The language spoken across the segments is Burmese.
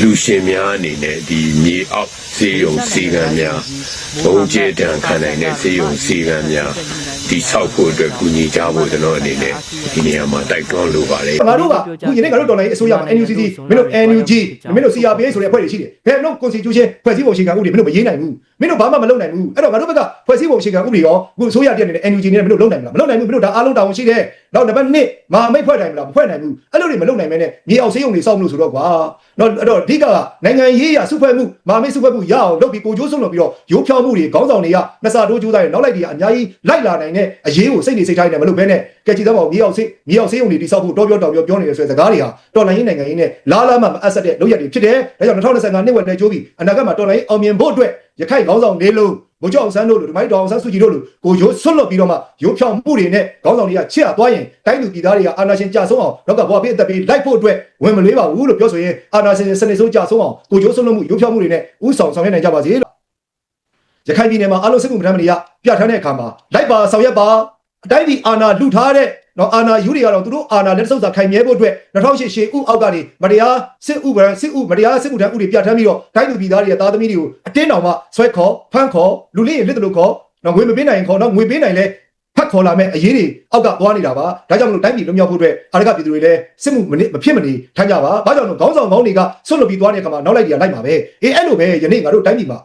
လူရှင်များအနေနဲ့ဒီမြေအောက်စေယုံစီကံများဘုံကျေတံခံနိုင်တဲ့စေယုံစီကံများဒီဆောက်ဖို့အတွက်ကူညီကြဖို့ကျွန်တော်အနေနဲ့ဒီနေရာမှာတိုက်တွန်းလိုပါတယ်ငါတို့ကအခုယနေ့ငါတို့တော်လိုင်းအစိုးရမှာ NUCC မင်းတို့ NUG မင်းတို့ CRPA ဆိုတဲ့အဖွဲ့တွေရှိတယ်ဘယ်တော့ Constitution ဖွဲ့စည်းပုံအခြေခံဥပဒေမင်းတို့မရေးနိုင်ဘူးမင်းတို့ဘာမှမလုပ်နိုင်ဘူးအဲ့တော့ငါတို့ဘက်ကဖွဲ့စည်းပုံအခြေခံဥပဒေရောအခုအစိုးရတည်းနေတဲ့ NUG နဲ့မင်းတို့လုပ်နိုင်မလားမလုပ်နိုင်ဘူးမင်းတို့ဒါအားလုံးတာဝန်ရှိတယ် နောက်နံပါတ်1မဟာမိတ်ဖွဲ့နိုင်မလားမဖွဲ့နိုင်ဘူးအဲ့လိုတွေမလုပ်နိုင်မဲနဲ့မြေအောင်စေးုံတွေစောက်မလို့ဆိုတော့ကွာနော်အဲ့တော့အဓိကကနိုင်ငံရေးရစုဖွဲ့မှုမဟာမိတ်စုဖွဲ့မှုရအောင်လုပ်ပြီးကိုကျိုးဆုံးလုပ်ပြီးတော့ရိုးဖြောင်းမှုတွေခေါင်းဆောင်တွေကနှစ်စာတိုးကျိုးသားတွေနောက်လိုက်တွေကအများကြီးလိုက်လာနိုင်တဲ့အရေးကိုစိတ်နေစိတ်ထားနေမလို့ဘဲနဲ့ကဲကြည့်သမောင်မြေအောင်စေးမြေအောင်စေးုံတွေတိစောက်ဖို့တောပြောတောင်ပြောပြောနေတယ်ဆိုတဲ့စကားတွေဟာတော်လိုင်းရေးနိုင်ငံရေးနဲ့လားလားမှမအပ်ဆက်တဲ့လုပ်ရက်တွေဖြစ်တယ်ဒါကြောင့်2025နှစ်ဝက်တည်းကျိုးပြီးအနာဂတ်မှာတော်လိုင်းအောင်မြင်ဖို့အတွက်ရခိုင်ခေါင်းဆောင်လေး လုံးဘိုးကျော်အောင်ဆန်းတို့လိုဒီမိုက်တော်အောင်ဆန်းစုကြည်တို့လိုကိုရိုးဆွတ်လွတ်ပြီးတော့မှရိုးဖြောင်းမှုတွေနဲ့ခေါင်းဆောင်တွေကချစ်ရသွားရင်တိုင်းသူပြည်သားတွေကအာဏာရှင်ကြဆုံးအောင်နောက်ကဘဝပေးအသက်ပေးလိုက်ဖို့အတွက်ဝင်မလေးပါဘူးလို့ပြောဆိုရင်အာဏာရှင်စနစ်ဆုံးကြဆုံးအောင်ကိုရိုးဆွတ်လွတ်မှုရိုးဖြောင်းမှုတွေနဲ့ဥဆောင်ဆောင်ရွက်နိုင်ကြပါစေလို့ရခိုင်ပြည်နယ်မှာအလုံးစစ်မှုပထမနေရပြဋ္ဌာန်းတဲ့အခါမှာလိုက်ပါဆောင်ရွက်ပါအတိုင်းပြည်အာဏာလူထားတဲ့ နော်အာဏာယူတွေကတော့သူတို့အာဏာလက်စုပ်စာခိုင်မြဲဖို့အတွက်2008ရှေ့ဥအောက်ကနေမတရားစစ်ဥပဒေစစ်ဥမတရားစစ်မှုထမ်းဥတွေပြဋ္ဌာန်းပြီးတော့တိုင်းသူပြည်သားတွေရဲ့သားသမီးတွေကိုအတင်းတော်မှဆွဲခေါ်ဖမ်းခေါ်လူလေးရင်လက်တလို့ခေါ်နော်ငွေမပေးနိုင်ရင်ခေါ်နော်ငွေပေးနိုင်လဲဖတ်ခေါ်လာမဲ့အရေးတွေအောက်ကသွားနေတာပါဒါကြောင့်မလို့တိုင်းပြည်လွတ်မြောက်ဖို့အတွက်အာရကပြည်သူတွေလည်းစစ်မှုမနစ်မဖြစ်မနေထိုင်ကြပါဘာကြောင့်လဲခေါင်းဆောင်ကောင်းတွေကဆွတ်လွတ်ပြီးသွားတဲ့အခါမှာနောက်လိုက်တွေကလိုက်ပါပဲအေးအဲ့လိုပဲယနေ့ငါတို့တိုင်းပြည်မှာ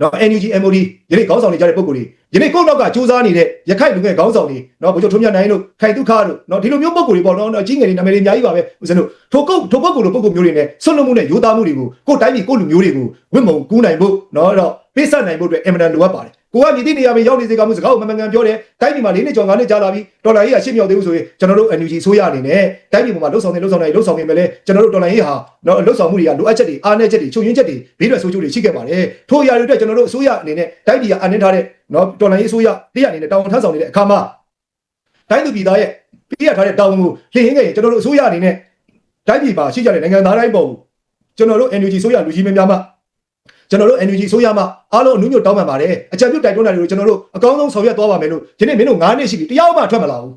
နော် NUG MOD ယနေ့ခေါင်းဆောင်နေကြတဲ့ပုံကိုယ်တွေယနေ့ကိုယ့်နောက်ကစူးစမ်းနေတဲ့ရခိုင်လူငယ်ခေါင်းဆောင်တွေနော်ဘုချုပ်ထုံးမြတ်နိုင်တို့ခိုင်တုခတို့နော်ဒီလိုမျိုးပုံကိုယ်တွေပေါ့နော်အကြီးငယ်တွေနာမည်တွေအများကြီးပါပဲဦးဇင်းတို့ထိုကုတ်ထိုပုတ်ကိုယ်လိုပုံကိုယ်မျိုးတွေနဲ့ဆွတ်လွတ်မှုနဲ့ရိုးသားမှုတွေကိုကိုယ်တိုင်းပြည်ကိုယ်လူမျိုးတွေကိုဝင့်မုံကူးနိုင်ဖို့နော်အဲ့တော့ပေးဆက်နိုင်ဖို့အတွက်အင်မတန်လိုအပ်ပါတယ် ကိုကမြည်သည့်နေရာမှာရောက်နေစေကမှုစကားကိုမမှန်ကန်ပြောတယ်တိုင်းပြည်မှာ၄နှစ်ကျော်၅နှစ်ကြာလာပြီဒေါ်လာရေးကရှင်းမြောက်သေးဘူးဆိုရင်ကျွန်တော်တို့ NUG ဆိုရအနေနဲ့တိုင်းပြည်ပေါ်မှာလှုပ်ဆောင်နေလှုပ်ဆောင်နေလှုပ်ဆောင်နေမယ်လေကျွန်တော်တို့ဒေါ်လာရေးဟာနော်လှုပ်ဆောင်မှုတွေကလိုအပ်ချက်တွေအားနည်းချက်တွေချုပ်ရင်းချက်တွေဘေးထွက်ဆိုးကျိုးတွေရှိခဲ့ပါတယ်ထို့အရာတွေအတွက်ကျွန်တော်တို့အစိုးရအနေနဲ့တိုင်းပြည်ကအနှင်းထားတဲ့နော်ဒေါ်လာရေးအစိုးရတရားအနေနဲ့တောင်းထမ်းဆောင်နေတဲ့အခါမှာတိုင်းသူပြည်သားရဲ့ပြရထားတဲ့တောင်းမှုလျှင်ဟင်းခဲ့ရင်ကျွန်တော်တို့အစိုးရအနေနဲ့တိုင်းပြည်မှာရှိကြတဲ့နိုင်ငံသားတိုင်းပေါ်ကိုကျွန်တော်တို့ NUG ဆိုရလူကြီးမင်းများမှ ကျွန်တော်တို့ NUG ဆိုရမှအားလုံးအနုညွတ်တောင်းပန်ပါတယ်အကြံပြုတိုက်တွန်းတာတွေကိုကျွန်တော်တို့အကောင်းဆုံးဆောင်ရွက်သွားပါမယ်လို့ဒီနေ့မင်းတို့9နှစ်ရှိပြီတရားမှထွက်မလာဘူး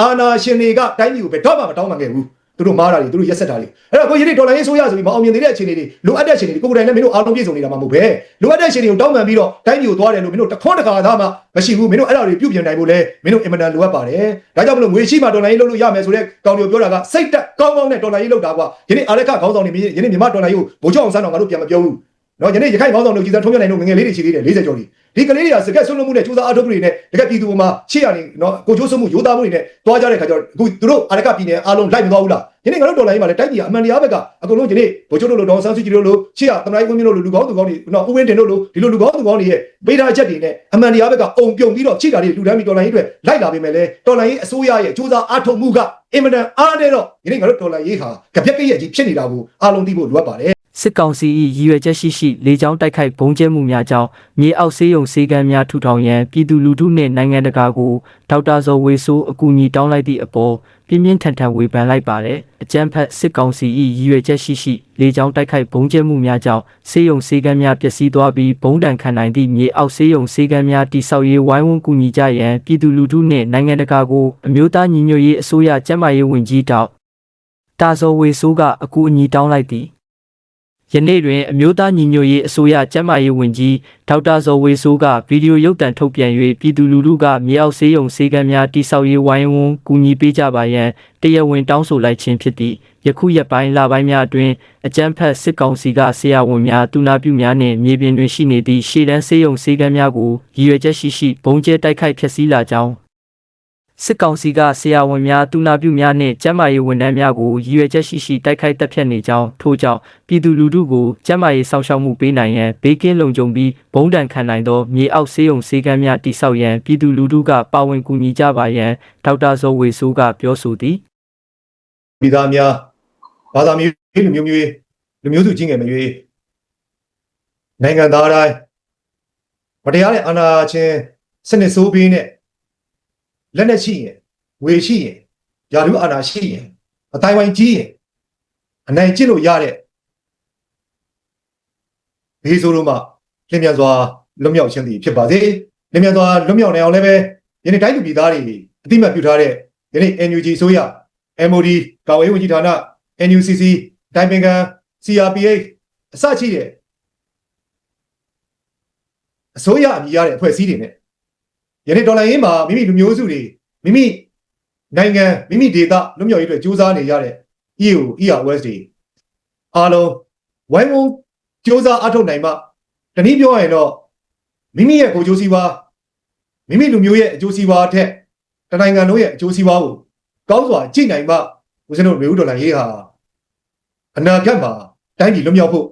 အာနာရှင်တွေကတိုင်းပြည်ကိုဘယ်တော့မှမတောင်းပန်ခဲ့ဘူးသူတို့မားတာတွေသူတို့ရက်ဆက်တာတွေအဲ့တော့ကိုကြီးတွေဒေါ်လာရေးဆိုရဆိုပြီးမအောင်မြင်သေးတဲ့အခြေအနေတွေလိုအပ်တဲ့အခြေအနေတွေကိုကိုယ်တိုင်လည်းမင်းတို့အားလုံးပြည့်စုံနေတာမှမဟုတ်ပဲလိုအပ်တဲ့အခြေအနေကိုတောင်းပန်ပြီးတော့တိုင်းပြည်ကိုသွားတယ်လို့မင်းတို့တခွန်းတကာသားမှမရှိဘူးမင်းတို့အဲ့ဒါတွေပြုပြင်နိုင်ဖို့လဲမင်းတို့အင်မတန်လိုအပ်ပါတယ်ဒါကြောင့်မလို့ငွေရှိမှဒေါ်လာရေးလုပ်လို့ရမယ်ဆိုတဲ့ကောင်တွေပြောတာကစိတ်တက်ကောင်းကောင်းနဲ့ဒေါ်လာရေးလုပ်တာကွာယနေ့အာရခခေါင်းဆောင်တွေယနေ့မြန်မာဒေါ်လာရေးကိုဗိုလ်ချုပ်အောင်ဆန်းတော်ငါတို့ပြန်မပြောဘူး နော်ယနေ့ရခိုင်ခေါင်းဆောင်တို့ကြီးစံထုံးပြနိုင်လို့ငငယ်လေးတွေရှိသေးတယ်40ကျော်ကြီးဒီကလေးတွေကစကက်ဆွလို့မှုနဲ့စူးစမ်းအားထုတ်မှုတွေနဲ့တကက်ပြည်သူပေါ်မှာရှေ့ရနေနော်ကိုချိုးဆွမှုရိုးသားမှုတွေနဲ့တွားကြတဲ့ခါကျတော့အခုသူတို့အာရကပြည်နယ်အားလုံးလိုက်မသွားဘူးလားယနေ့ငါတို့ဒေါ်လာရေးမှာလည်းတိုက်ပြည်ကအမှန်တရားဘက်ကအကုန်လုံးယနေ့ဗိုလ်ချုပ်တို့လိုဒေါ်ဆန်းစုကြည်တို့လိုရှေ့ရသမ္မတကြီးဝင်းမြင့်တို့လိုလူကောင်းသူကောင်းတွေနော်ဦးဝင်းတင်တို့လိုဒီလိုလူကောင်းသူကောင်းတွေရဲ့ပေးထားချက်တွေနဲ့အမှန်တရားဘက်ကအုံပြုံပြီးတော့ချိတာတွေလူတန်းပြီးဒေါ်လာရေးအတွက်လိုက်လာပေးမယ်လေဒေါ်လာရေးအစိုးရရဲ့စူးစမ်းအားထုတ်မှုကအင်မတန်အားတဲ့တော့ယနေ့ငါတို့ဒေါ်လာရေးဟာကြပြက်ကြက်ကြီးဖြစ်နေတာကိုအားလုံးသိဖို့လိုအပ်ပါတယ် စစ်ကောင်စီ၏ရည်ရွယ်ချက်ရှိရှိလေကြောင်းတိုက်ခိုက်ဘုံကျဲမှုများကြောင့်မြေအောက်ဆေးရုံဆေးကမ်းများထူထောင်ရန်ပြည်သူလူထုနှင့်နိုင်ငံတကာကိုဒေါက်တာဇော်ဝေဆိုးအကူအညီတောင်းလိုက်သည့်အပေါ်ပြင်းပြင်းထန်ထန်ဝေဖန်လိုက်ပါတယ်အကြမ်းဖက်စစ်ကောင်စီ၏ရည်ရွယ်ချက်ရှိရှိလေကြောင်းတိုက်ခိုက်ဘုံကျဲမှုများကြောင့်ဆေးရုံဆေးကမ်းများပျက်စီးသွားပြီးဘုံတန်ခံနိုင်သည့်မြေအောက်ဆေးရုံဆေးကမ်းများတိစောက်ရေးဝိုင်းဝန်းကူညီကြရန်ပြည်သူလူထုနှင့်နိုင်ငံတကာကိုအမျိုးသားညီညွတ်ရေးအစိုးရကျန်းမာရေးဝန်ကြီးတောက်တာဇော်ဝေဆိုးကအကူအညီတောင်းလိုက်သည် ယနေ့တွင်အမျိုးသားညီညွတ်ရေးအစိုးရကျန်းမာရေးဝန်ကြီးဒေါက်တာဇော်ဝေဆိုးကဗီဒီယိုရုပ်သံထုတ်ပြန်၍ပြည်သူလူထုကမြေအောက်ဆေးရုံဆေးကမ်းများတိစောက်ရေးဝိုင်းဝန်းကူညီပေးကြပါရန်တရားဝင်တောင်းဆိုလိုက်ခြင်းဖြစ်သည့်ယခုရက်ပိုင်းလပိုင်းများအတွင်းအကြမ်းဖက်စစ်ကောင်စီကဆရာဝန်များတူနာပြုများနှင့်မြေပြင်တွင်ရှိနေသည့်ရှေ့တန်းဆေးရုံဆေးကမ်းများကိုရည်ရွယ်ချက်ရှိရှိဘုံကျဲတိုက်ခိုက်ဖျက်ဆီးလာကြောင်း စစ်ကောင်စီကဆရာဝန်များတူနာပြုများနှင့်ကျန်းမာရေးဝန်ထမ်းများကိုရည်ရွယ်ချက်ရှိရှိတိုက်ခိုက်တပ်ဖြတ်နေကြောင်းထို့ကြောင့်ပြည်သူလူထုကိုကျန်းမာရေးစောင့်ရှောက်မှုပေးနိုင်ရန်ဘေးကင်းလုံခြုံပြီးဘုံတန်ခံနိုင်သောမြေအောက်ဆေးရုံဆေးကမ်းများတိစောက်ရန်ပြည်သူလူထုကပါဝင်ကူညီကြပါရန်ဒေါက်တာဇော်ဝေဆိုးကပြောဆိုသည်ပြည်သားများဘာသာမျိုးလူမျိုးမျိုးလူမျိုးစုချင်းငယ်မရွေးနိုင်ငံသားတိုင်းမတရားတဲ့အာဏာချင်းစနစ်ဆိုးပြီးနဲ့ လက်နဲ့ရှိရင်ဝေရှိရင်ယာလူအာဏာရှိရင်အတိုင်းဝိုင်းကြီးရင်အနိုင်ကျင့်လို့ရတဲ့ဘေးဆိုးလို့မှလင်းမြန်စွာလွတ်မြောက်ခြင်းတည်ဖြစ်ပါစေလင်းမြန်စွာလွတ်မြောက်နိုင်အောင်လည်းပဲယနေ့တိုင်းလူပြည်သားတွေအတိမတ်ပြုထားတဲ့ယနေ့ NUG ဆိုရ MOD ကာဝေးဝန်ကြီးဌာန NUCC တိုင်ပင်ခံ CRPH အစရှိတဲ့အစိုးရအမည်ရတဲ့အဖွဲ့အစည်းတွေနဲ့ ယနေ့ဒေါ်လာရင်းမှာမိမိလူမျိုးစုတွေမိမိနိုင်ငံမိမိဒေသလွတ်မြောက်ရေးအတွက်ကြိုးစားနေရတဲ့ EU ERWS တွေအားလုံးဝိုင်းဝန်းကြိုးစားအထောက်နိုင်မှတနည်းပြောရရင်တော့မိမိရဲ့ကိုယ်ကျိုးစီးပွားမိမိလူမျိုးရဲ့အကျိုးစီးပွားအထက်တနိုင်ငံလုံးရဲ့အကျိုးစီးပွားကိုကောင်းစွာကြည့်နိုင်မှဦးဇင်းတို့မျိုးဒေါ်လာရေးဟာအနာဂတ်မှာတိုင်းပြည်လွတ်မြောက်ဖို့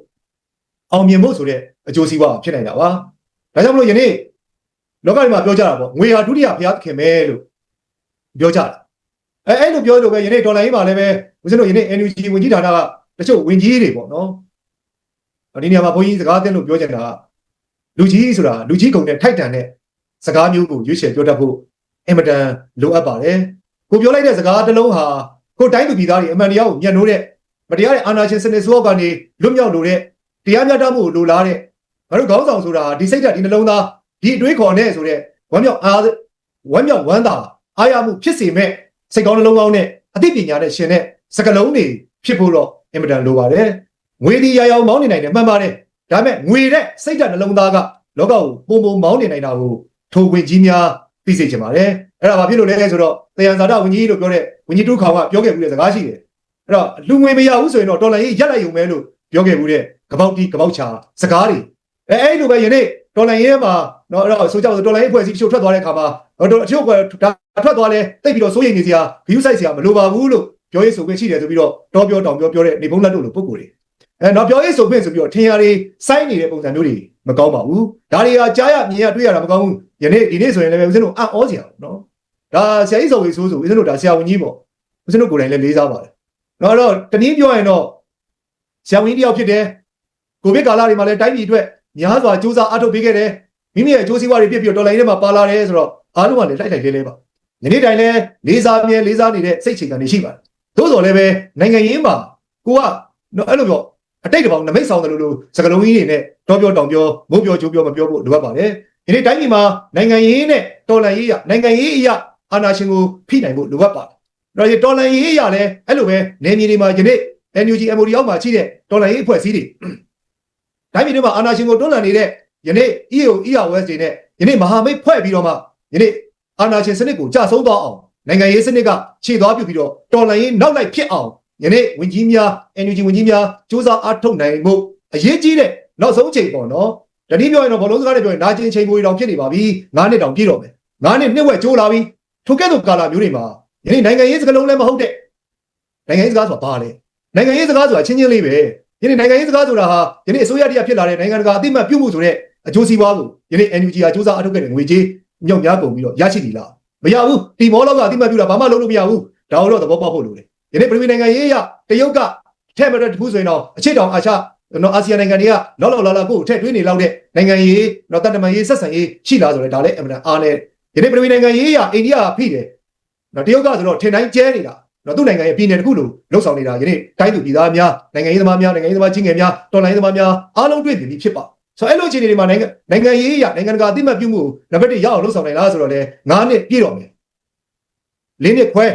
အောင်မြင်ဖို့ဆိုတဲ့အကျိုးစီးပွားဖြစ်နိုင်တာပါဒါကြောင့်မလို့ယနေ့ လောကကြီးမှာပြောကြတာပေါ့ငွေဟာဒုတိယဘုရားသခင်ပဲလို့ပြောကြတာအဲအဲ့လိုပြောလို့ပဲယနေ့ဒေါ်လာရေးမှာလည်းပဲဦးဇင်းတို့ယနေ့ NUG ဝင်ကြီးဌာနကတချို့ဝင်ကြီးတွေပေါ့နော်ဒီနေရာမှာဘုန်းကြီးစကားအသင်းလို့ပြောချင်တာကလူကြီးဆိုတာလူကြီးကုံနဲ့ထိုက်တန်တဲ့စကားမျိုးကိုရွေးချယ်ပြောတတ်ဖို့အင်မတန်လိုအပ်ပါတယ်ကိုပြောလိုက်တဲ့စကားတစ်လုံးဟာကိုတိုင်းသူပြည်သားတွေအမှန်တရားကိုမျက်နှိုးတဲ့မတရားတဲ့အာဏာရှင်စနစ်ဆိုးအောက်ကနေလွတ်မြောက်လို့တဲ့တရားမျှတမှုကိုလိုလားတဲ့ငါတို့ခေါင်းဆောင်ဆိုတာဒီစိတ်ဓာတ်ဒီနှလုံးသား ဒီအတွေးခေါ်နဲ့ဆိုတဲ့ဝမ်းမြောက်အားဝမ်းမြောက်ဝမ်းသာအားရမှုဖြစ်စေမဲ့စိတ်ကောင်းနှလုံးကောင်းနဲ့အသိပညာနဲ့ရှင်တဲ့စကလုံးတွေဖြစ်ဖို့တော့အင်မတန်လိုပါတယ်ငွေဒီရရောင်မောင်းနေနိုင်တယ်မှန်ပါတယ်ဒါပေမဲ့ငွေတဲ့စိတ်ဓာတ်နှလုံးသားကလောကကိုပုံပုံမောင်းနေနိုင်တာကိုထိုးဝင်ကြီးများသိစေချင်ပါတယ်အဲ့ဒါဘာဖြစ်လို့လဲဆိုတော့တယံဇာတဝင်ကြီးလို့ပြောတဲ့ဝင်ကြီးတူးခေါင်ကပြောခဲ့မှုတဲ့စကားရှိတယ်အဲ့တော့လူငွေမရဘူးဆိုရင်တော့ဒေါ်လာကြီးရက်လိုက်ရုံပဲလို့ပြောခဲ့မှုတဲ့ကပောက်တီကပောက်ချာစကားတွေအဲအဲ့လိုပဲယနေ့ဒေါ်လာရေးမှာ တော့အဲ့တော့ဆိုကြဆိုဒေါ်လာရေးဖွဲ့စည်းတချို့ထွက်သွားတဲ့ခါမှာတော့အချို့ကဒါထွက်သွားလဲတိတ်ပြီးတော့စိုးရိမ်နေစရာ view site စရာမလိုပါဘူးလို့ပြောရေးဆိုခွင့်ရှိတယ်ဆိုပြီးတော့တော့ပြောတောင်ပြောပြောတဲ့နေဖုံးလက်တို့လိုပုံကိုယ်တွေအဲတော့ပြောရေးဆိုခွင့်ဆိုပြီးတော့ထင်ရတွေစိုင်းနေတဲ့ပုံစံမျိုးတွေမကောင်းပါဘူးဒါတွေကကြားရမြင်ရတွေ့ရတာမကောင်းဘူးယနေ့ဒီနေ့ဆိုရင်လည်းဦးဇင်းတို့အံ့ဩစရာနော်ဒါဆရာကြီးဆိုဝေဆိုးဆိုဦးဇင်းတို့ဒါဆရာဝန်ကြီးပေါ့ဦးဇင်းတို့ကိုယ်တိုင်လည်းလေးစားပါတယ်တော့အဲ့တော့တနည်းပြောရင်တော့ဆရာဝန်ကြီးတယောက်ဖြစ်တယ်ကိုဗစ်ကာလတွေမှာလည်းတိုင်းပြည်အတွက်များစွာစူးစမ်းအားထုတ်ပေးခဲ့တယ် မိမိရဲ့အကျိုးစီးပွားတွေပြည့်ပြည့်ဒေါ်လာရင်းထဲမှာပါလာတယ်ဆိုတော့အားလုံးကလည်းလိုက်လိုက်လေးလေးပါယနေ့တိုင်းလည်းလေးစားမြဲလေးစားနေတဲ့စိတ်ချိန်ကနေရှိပါတယ်သို့တော်လည်းပဲနိုင်ငံရေးမှာကိုကနော်အဲ့လိုပြောအတိတ်တပေါင်းနမိတ်ဆောင်တယ်လို့လို့စကလုံးကြီးတွေနဲ့တော့ပြောတောင်ပြောမုန်းပြောကြိုးပြောမပြောဖို့လိုအပ်ပါတယ်ယနေ့တိုင်းပြည်မှာနိုင်ငံရေးနဲ့တော်လှန်ရေးရနိုင်ငံရေးအရာအာဏာရှင်ကိုဖိနိုင်ဖို့လိုအပ်ပါတယ်အဲ့တော့တော်လှန်ရေးအရာလည်းအဲ့လိုပဲနေမြေတွေမှာယနေ့ NUG MOD အောက်မှာရှိတဲ့တော်လှန်ရေးအဖွဲ့အစည်းတွေတိုင်းပြည်တွေမှာအာဏာရှင်ကိုတွန်းလှန်နေတဲ့ ယနေ့ EAO ERWS တွေနဲ့ယနေ့မဟာမိတ်ဖွဲ့ပြီးတော့မှယနေ့အာဏာရှင်စနစ်ကိုကြာဆုံးသွားအောင်နိုင်ငံရေးစနစ်ကခြေသွားပြုပြီးတော့တော်လှန်ရေးနောက်လိုက်ဖြစ်အောင်ယနေ့ဝင်ကြီးများ NUG ဝင်ကြီးများစူးစမ်းအားထုတ်နိုင်မှုအရေးကြီးတဲ့နောက်ဆုံးချိန်ပေါ့နော်တတိပြောရင်တော့ဘလုံးစကားနဲ့ပြောရင်နာကျင်ချိန်ကိုတောင်ဖြစ်နေပါပြီ9နှစ်တောင်ပြည့်တော့မယ်9နှစ်နှစ်ဝက်ကျိုးလာပြီထိုကဲ့သို့ကာလမျိုးတွေမှာယနေ့နိုင်ငံရေးစကားလုံးလည်းမဟုတ်တဲ့နိုင်ငံရေးစကားဆိုတာဘာလဲနိုင်ငံရေးစကားဆိုတာချင်းချင်းလေးပဲယနေ့နိုင်ငံရေးစကားဆိုတာဟာယနေ့အစိုးရတရားဖြစ်လာတဲ့နိုင်ငံတကာအသိမှတ်ပြုမှုဆိုတဲ့ အကျိုးစီးပွားကိုယနေ့ NUG ကစူးစမ်းအားထုတ်ခဲ့တဲ့ငွေကြေးညော့များကုန်ပြီးတော့ရရှိပြီလားမရဘူးဒီမောလောကအသိမှတ်ပြုတာဘာမှလုပ်လို့မရဘူးဒါတော့သဘောပေါက်ဖို့လိုတယ်ယနေ့ပြည်နိုင်ငံရေးရတရုတ်ကထဲ့မရတခုဆိုရင်တော့အချစ်တောင်အာရှနော်အာဆီယံနိုင်ငံတွေကလောလောလာလာကိုထည့်သွင်းနေလောက်တဲ့နိုင်ငံရေးနော်တန်တမာရေးဆက်ဆံရေးရှိလားဆိုတော့ဒါလည်းအမှန်အားနဲ့ယနေ့ပြည်နိုင်ငံရေးရအိန္ဒိယကဖိတယ်နော်တရုတ်ကဆိုတော့ထင်တိုင်းကျဲနေတာနော်သူ့နိုင်ငံရဲ့ပြည်နယ်တစ်ခုလိုလှုပ်ဆောင်နေတာယနေ့တိုင်းသူပြည်သားများနိုင်ငံရေးသမားများနိုင်ငံရေးသမားချင်းငယ်များတော်လိုင်းသမားများအားလုံးတွေ့ပြီဖြစ်ပါ ဆိုတော့အဲ့လိုအခြေအနေတွေမှာနိုင်ငံနိုင်ငံရေးရနိုင်ငံတကာအသိမှတ်ပြုမှုနံပါတ်1ရအောင်လှုပ်ဆောင်နိုင်လားဆိုတော့လေ9နှစ်ပြည့်တော့မယ်၄နှစ်ခွဲ